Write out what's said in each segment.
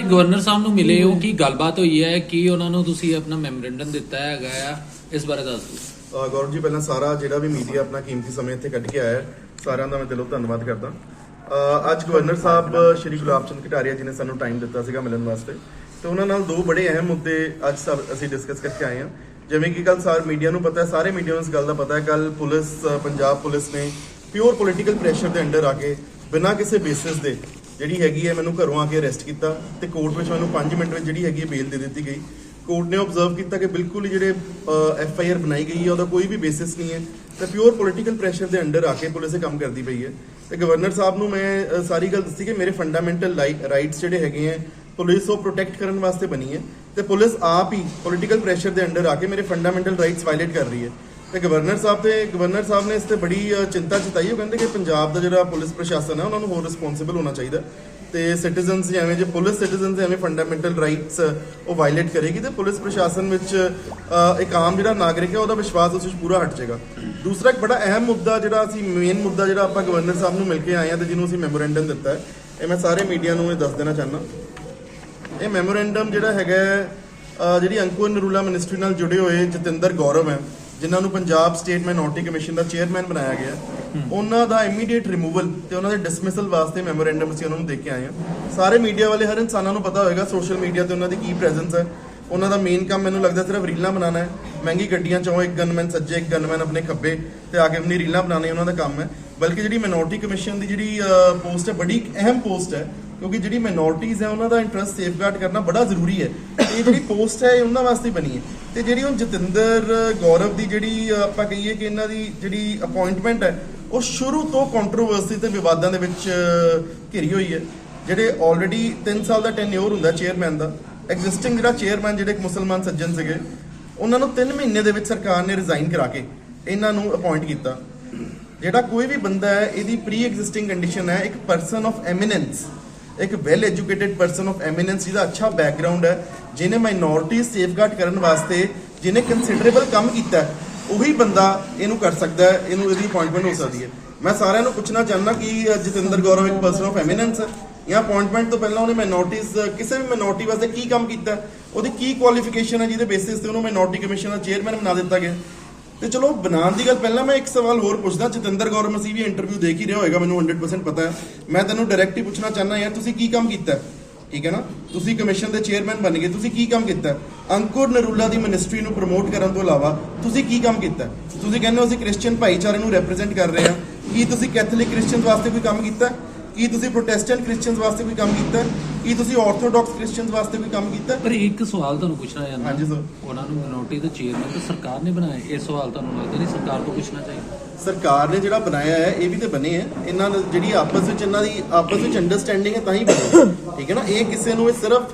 Governor ਸਾਹਿਬ ਨੂੰ ਮਿਲੇ ਹੋ, ਕੀ ਗੱਲਬਾਤ ਹੋਈ ਹੈ? ਕੀ ਉਹਨਾਂ ਨੂੰ ਤੁਸੀਂ ਆਪਣਾ ਮੈਮੋਰੈਂਡਮ ਦਿੱਤਾ ਹੈਗਾ ਆ? ਇਸ ਬਾਰੇ ਦੱਸ ਦਿਓ। ਗੌਰਵ ਜੀ, ਪਹਿਲਾਂ ਸਾਰਾ ਜਿਹੜਾ ਵੀ ਮੀਡੀਆ ਆਪਣਾ ਕੀਮਤੀ ਸਮੇਂ ਇੱਥੇ ਕੱਢ ਕੇ ਆਇਆ ਸਾਰਿਆਂ ਦਾ ਮੈਂ ਦਿਲੋਂ ਧੰਨਵਾਦ ਕਰਦਾ। ਅੱਜ ਗਵਰਨਰ ਸਾਹਿਬ ਸ਼੍ਰੀ ਗੁਲਾਬ ਚੰਦ ਕਟਾਰੀਆ ਜੀ ਨੇ ਸਾਨੂੰ ਟਾਈਮ ਦਿੱਤਾ ਸੀਗਾ ਮਿਲਣ ਵਾਸਤੇ। ਤੇ ਉਹਨਾਂ ਨਾਲ ਦੋ ਬੜੇ ਅਹਿਮ ਮੁੱਦੇ ਅੱਜ ਸਭ ਅਸੀਂ ਡਿਸਕਸ ਕਰਕੇ ਆਏ ਹਾਂ। ਜਿਵੇਂ ਕਿ ਕੱਲ ਸਾਰ ਮੀਡੀਆ ਨੂੰ ਪਤਾ ਹੈ, ਸਾਰੇ ਮੀਡੀਆ ਨੂੰ ਇਸ ਗੱਲ ਦਾ ਪਤਾ ਹੈ ਕੱਲ ਪੁਲਿਸ ਪੰਜਾਬ ਪੁਲਿਸ ਨੇ ਪਿਓਰ ਪੋਲੀਟੀਕਲ ਪ੍ਰੈਸ਼ਰ ਦੇ ਅੰਡਰ ਆ ਕੇ ਬਿਨਾਂ ਕਿਸੇ ਬੇਸਿਸ ਦੇ ਜਿਹੜੀ ਹੈਗੀ ਹੈ, ਮੈਨੂੰ ਘਰੋਂ ਆ ਕੇ ਅਰੈਸਟ ਕੀਤਾ ਤੇ ਕੋਰਟ ਵਿੱਚ ਮੈਨੂੰ 5 ਮਿੰਟ ਵਿੱਚ ਜਿਹੜੀ ਹੈਗੀ ਹੈ ਬੇਲ ਦੇ ਦਿੱਤੀ ਗਈ। ਕੋਰਟ ਨੇ ਆਬਜ਼ਰਵ ਕੀਤਾ ਕਿ ਬਿਲਕੁਲ ਹੀ ਜਿਹੜੇ ਐਫ ਆਈ ਆਰ ਬਣਾਈ ਗਈ ਹੈ, ਉਹਦਾ ਕੋਈ ਵੀ ਬੇਸਿਸ ਨਹੀਂ ਹੈ। ਤੇ ਪਿਓਰ ਪੋਲੀਟੀਕਲ ਪ੍ਰੈਸ਼ਰ ਦੇ ਅੰਡਰ ਆ ਕੇ ਪੁਲਿਸ ਇਹ ਕੰਮ ਕਰਦੀ ਪਈ ਹੈ। ਤੇ ਗਵਰਨਰ ਸਾਹਿਬ ਨੂੰ ਮੈਂ ਸਾਰੀ ਗੱਲ ਦੱਸੀ ਕਿ ਮੇਰੇ ਫੰਡਾਮੈਂਟਲ ਰਾਈਟਸ ਜਿਹੜੇ ਹੈਗੇ ਹੈ, ਪੁਲਿਸ ਉਹ ਪ੍ਰੋਟੈਕਟ ਕਰਨ ਵਾਸਤੇ ਬਣੀ ਹੈ। ਤੇ ਪੁਲਿਸ ਆਪ ਹੀ ਪੋਲੀਟੀਕਲ ਪ੍ਰੈਸ਼ਰ ਦੇ ਅੰਡਰ ਆ ਕੇ ਮੇਰੇ ਫੰਡਾਮੈਂਟਲ ਰਾਈਟਸ ਵਾਇਲੇਟ ਕਰ ਰਹੀ ਹੈ। ਤੇ ਗਵਰਨਰ ਸਾਹਿਬ ਤੇ ਗਵਰਨਰ ਸਾਹਿਬ ਨੇ ਇਸ ਤੇ ਬੜੀ ਚਿੰਤਾ ਜਤਾਈ। ਉਹ ਕਹਿੰਦੇ ਕਿ ਪੰਜਾਬ ਦਾ ਜਿਹੜਾ ਪੁਲਿਸ ਪ੍ਰਸ਼ਾਸਨ ਹੈ, ਉਹਨਾਂ ਨੂੰ ਹੋਰ ਰਿਸਪੌਂਸਿਬਲ ਹੋਣਾ ਚਾਹੀਦਾ ਤੇ ਸਿਟੀਜ਼ਨਸ ਐਵੇਂ ਜੇ, ਪੁਲਿਸ ਸਿਟੀਜ਼ਨਸ ਐਵੇਂ ਫੰਡਾਮੈਂਟਲ ਰਾਈਟਸ ਉਹ ਵਾਇਲੇਟ ਕਰੇਗੀ ਤੇ ਪੁਲਿਸ ਪ੍ਰਸ਼ਾਸਨ ਵਿੱਚ ਇੱਕ ਆਮ ਜਿਹੜਾ ਨਾਗਰਿਕ ਹੈ, ਉਹਦਾ ਵਿਸ਼ਵਾਸ ਉਸ ਵਿੱਚ ਪੂਰਾ ਹਟ ਜਾਏਗਾ। ਦੂਸਰਾ ਇੱਕ ਬੜਾ ਅਹਿਮ ਮੁੱਦਾ ਜਿਹੜਾ ਅਸੀਂ ਮੇਨ ਮੁੱਦਾ ਜਿਹੜਾ ਆਪਾਂ ਗਵਰਨਰ ਸਾਹਿਬ ਨੂੰ ਮਿਲ ਕੇ ਆਏ ਹਾਂ ਤੇ ਜਿਹਨੂੰ ਅਸੀਂ ਮੈਮੋਰੈਂਡਮ ਦਿੱਤਾ ਹੈ, ਇਹ ਮੈਂ ਸਾਰੇ ਮੀਡੀਆ ਨੂੰ ਇਹ ਦੱਸ ਦੇਣਾ ਚਾਹੁੰਦਾ। ਇਹ ਮੈਮੋਰੈਂਡਮ ਜਿਹੜਾ ਹੈਗਾ ਜਿਹੜੀ ਅੰਕੁਰ ਨਰੂਲਾ ਮਿਨਿਸਟਰੀ ਨਾਲ ਜੁੜੇ ਹੋਏ ਜਤਿੰਦਰ ਗੌਰਵ ਹੈ ਜਿਨ੍ਹਾਂ ਨੂੰ ਪੰਜਾਬ ਸਟੇਟ ਮਾਈਨੋਰਟੀ ਕਮਿਸ਼ਨ ਦਾ ਚੇਅਰਮੈਨ ਬਣਾਇਆ ਗਿਆ। ਉਹਨਾਂ ਦਾ ਇਮੀਡੀਏਟ ਰਿਮੂਵਲ ਤੇ ਉਹਨਾਂ ਦੇ ਡਿਸਮਿਸਲ ਵਾਸਤੇ ਮੈਮੋਰੈਂਡਮ ਅਸੀਂ ਉਹਨਾਂ ਨੂੰ ਦੇ ਕੇ ਆਏ ਹਾਂ। ਸਾਰੇ ਮੀਡੀਆ ਵਾਲੇ ਹਰ ਇਨਸਾਨਾਂ ਨੂੰ ਪਤਾ ਹੋਏਗਾ ਸੋਸ਼ਲ ਮੀਡੀਆ ਤੇ ਉਹਨਾਂ ਦੀ ਕੀ ਪ੍ਰੈਜ਼ੈਂਸ ਹੈ। ਉਹਨਾਂ ਦਾ ਮੇਨ ਕੰਮ ਮੈਨੂੰ ਲੱਗਦਾ ਸਿਰਫ ਰੀਲਾਂ ਬਣਾਉਣਾ ਹੈ। ਮਹਿੰਗੀ ਗੱਡੀਆਂ ਚੋਂ ਇੱਕ ਗਨਮੈਨ ਸੱਜੇ, ਇੱਕ ਗਨਮੈਨ ਆਪਣੇ ਖੱਬੇ ਤੇ ਆ ਕੇ ਆਪਣੀ ਰੀਲਾਂ ਬਣਾਉਣੀ ਉਹਨਾਂ ਦਾ ਕੰਮ ਹੈ। ਬਲਕਿ ਜਿਹੜੀ ਮਿਨੋਰਟੀ ਕਮਿਸ਼ਨ ਦੀ ਜਿਹੜੀ ਪੋਸਟ ਹੈ, ਬੜੀ ਅਹਿਮ ਪੋਸਟ ਹੈ ਕਿਉਂਕਿ ਜਿਹੜੀ ਮਿਨੋਰਟੀਜ਼ ਹੈ, ਉਹਨਾਂ ਦਾ ਇੰਟਰਸਟ ਸੇਫਗਾਰਡ ਕਰਨਾ ਬੜਾ ਜ਼ਰੂਰੀ ਹੈ। ਇਹ ਜਿਹੜੀ ਪੋਸਟ ਹੈ, ਇਹ ਉਹਨਾਂ ਵਾਸਤੇ ਬਣੀ ਹੈ। ਤੇ ਜਿਹੜੀ ਹੁਣ ਜਤਿੰਦਰ ਗੌਰਵ ਦੀ ਜਿਹੜੀ ਆਪਾਂ ਕਹੀਏ ਕਿ ਇਹਨਾਂ ਦੀ ਜਿਹੜੀ ਅਪਾਇੰਟਮੈਂਟ ਹੈ, ਉਹ ਸ਼ੁਰੂ ਤੋਂ ਕੰਟਰੋਵਰਸੀ ਤੇ ਵਿਵਾਦਾਂ ਦੇ ਵਿੱਚ ਘਿਰੀ ਹੋਈ ਹੈ। ਜਿਹੜੇ ਆਲਰੇਡੀ 3 ਸਾਲ ਦਾ ਟੈਨਿਓਰ ਹੁੰਦਾ ਚੇਅਰਮੈਨ ਦਾ ਐਗਜ਼ਿਸਟਿੰਗ ਜਿਹੜਾ ਚੇਅਰਮੈਨ ਜਿਹੜੇ ਇੱਕ ਮੁਸਲਮਾਨ ਸੱਜਣ ਸੀਗੇ, ਉਹਨਾਂ ਨੂੰ 3 ਮਹੀਨੇ ਦੇ ਵਿੱਚ ਸਰਕਾਰ ਨੇ ਰਿਜ਼ਾਈਨ ਕਰਾ ਕੇ ਇਹਨਾਂ ਨੂੰ ਅਪਾਇੰਟ ਕੀਤਾ। ਜਿਹੜਾ ਕੋਈ ਵੀ ਬੰਦਾ ਹੈ, ਇਹਦੀ ਪ੍ਰੀ ਐਗਜ਼ਿਸਟਿੰਗ ਕੰਡੀਸ਼ਨ ਹੈ, ਇੱਕ ਪਰਸਨ ਆਫ ਐਮੀਨੈਂਸ ਇੱਕ well educated person of eminence ਜਿਹਦਾ ਅੱਛਾ ਬੈਕਗ੍ਰਾਉਂਡ ਹੈ, ਜਿਹਨੇ ਮਾਈਨੋਰਿਟੀਜ਼ ਸੇਫਗਾਰਡ ਕਰਨ ਵਾਸਤੇ ਜਿਹਨੇ ਕੰਸੀਡਰੇਬਲ ਕੰਮ ਕੀਤਾ ਉਹੀ ਬੰਦਾ ਇਹਨੂੰ ਕਰ ਸਕਦਾ ਹੈ, ਇਹਨੂੰ ਇਹਦੀ ਅਪਾਇੰਟਮੈਂਟ ਹੋ ਸਕਦੀ ਹੈ। ਮੈਂ ਸਾਰਿਆਂ ਨੂੰ ਪੁੱਛਣਾ ਚਾਹੁੰਦਾ ਕਿ ਜਤਿੰਦਰ ਗੌਰਵ ਇੱਕ ਪਰਸਨ ਆਫ ਐਮੀਨੈਂਸ ਹੈ। ਜਾਂ ਅਪਾਇੰਟਮੈਂਟ ਤੋਂ ਪਹਿਲਾਂ ਉਹਨੇ ਮਾਈਨੋਰਟੀਜ਼ ਕਿਸੇ ਵੀ ਮਾਈਨੋਰਿਟੀ ਵਾਸਤੇ ਕੀ ਕੰਮ ਕੀਤਾ ਉਹਦੀ ਕੀ ਕੁਆਲੀਫਿਕੇਸ਼ਨ ਹੈ, ਜਿਹਦੇ ਬੇਸਿਸ ਤੇ ਉਹਨੂੰ ਮਾਈਨੋਰਟੀ ਕਮਿਸ਼ਨ ਦਾ ਚੇਅਰਮੈਨ ਬਣਾ ਦਿੱਤਾ ਗਿਆ ਤੇ ਚਲੋ, ਬਣਾਉਣ ਦੀ ਗੱਲ ਪਹਿਲਾਂ ਮੈਂ ਇੱਕ ਸਵਾਲ ਹੋਰ ਪੁੱਛਦਾ। ਜਤਿੰਦਰ ਗੌਰ ਮਸੀਹ ਵੀ ਇੰਟਰਵਿਊ ਦੇਖ ਹੀ ਰਿਹਾ ਹੋਏਗਾ, ਮੈਨੂੰ 100% ਪਤਾ ਹੈ। ਮੈਂ ਤੈਨੂੰ ਡਾਇਰੈਕਟ ਹੀ ਪੁੱਛਣਾ ਚਾਹੁੰਦਾ ਯਾਰ, ਤੁਸੀਂ ਕੀ ਕੰਮ ਕੀਤਾ? ਠੀਕ ਹੈ ਨਾ? ਤੁਸੀਂ ਕਮਿਸ਼ਨ ਦੇ ਚੇਅਰਮੈਨ ਬਣ ਗਏ, ਤੁਸੀਂ ਕੀ ਕੰਮ ਕੀਤਾ? ਅੰਕੁਰ ਨਰੂਲਾ ਦੀ ਮਿਨਿਸਟਰੀ ਨੂੰ ਪ੍ਰਮੋਟ ਕਰਨ ਤੋਂ ਇਲਾਵਾ, ਤੁਸੀਂ ਕੀ ਕੰਮ ਕੀਤਾ? ਤੁਸੀਂ ਕਹਿੰਦੇ ਹੋ ਅਸੀਂ ਕ੍ਰਿਸਚੀਅਨ ਭਾਈਚਾਰੇ ਨੂੰ ਰਿਪਰੈਜ਼ੈਂਟ ਕਰ ਰਹੇ ਹਾਂ। ਕੀ ਤੁਸੀਂ ਕੈਥੋਲਿਕ ਕ੍ਰਿਸਚੀਅਨਸ ਵਾਸਤੇ ਕੋਈ ਕੰਮ ਕੀਤਾ? ਕੀ ਤੁਸੀਂ ਪ੍ਰੋਟੈਸਟੈਂਟ ਕ੍ਰਿਸਚੀਅਨਸ ਵਾਸਤੇ ਕੋਈ ਕੰਮ ਕੀਤਾ? ਕੀ ਤੁਸੀਂ ਆਰਥੋਡਾਕਸ ਕ੍ਰਿਸਚੀਅਨਸ ਵਾਸਤੇ ਕੋਈ ਕੰਮ ਕੀਤਾ? ਪਰ ਇੱਕ ਸਵਾਲ ਤੁਹਾਨੂੰ ਪੁੱਛਣਾ ਚਾਹੁੰਦਾ ਹਾਂਜੀ ਸਰ ਉਹਨਾਂ ਨੂੰ ਮਿਨੋਰਟੀ ਦਾ ਚੇਅਰਮੈਨ ਤਾਂ ਸਰਕਾਰ ਨੇ ਬਣਾਇਆ ਇਹ ਸਵਾਲ ਤੁਹਾਨੂੰ ਲੱਗਦਾ ਨਹੀਂ ਸਰਕਾਰ ਤੋਂ ਪੁੱਛਣਾ ਚਾਹੀਦਾ? ਸਰਕਾਰ ਨੇ ਜਿਹੜਾ ਬਣਾਇਆ ਹੈ ਇਹ ਵੀ ਤੇ ਬਣੇ ਹੈ। ਇਹਨਾਂ ਨਾਲ ਜਿਹੜੀ ਆਪਸ ਵਿੱਚ ਇਹਨਾਂ ਦੀ ਆਪਸ ਵਿੱਚ ਅੰਡਰਸਟੈਂਡਿੰਗ ਹੈ ਤਾਂ ਹੀ ਬਣੇ ਠੀਕ ਹੈ ਨਾ? ਇਹ ਕਿਸੇ ਨੂੰ ਇਹ ਸਿਰਫ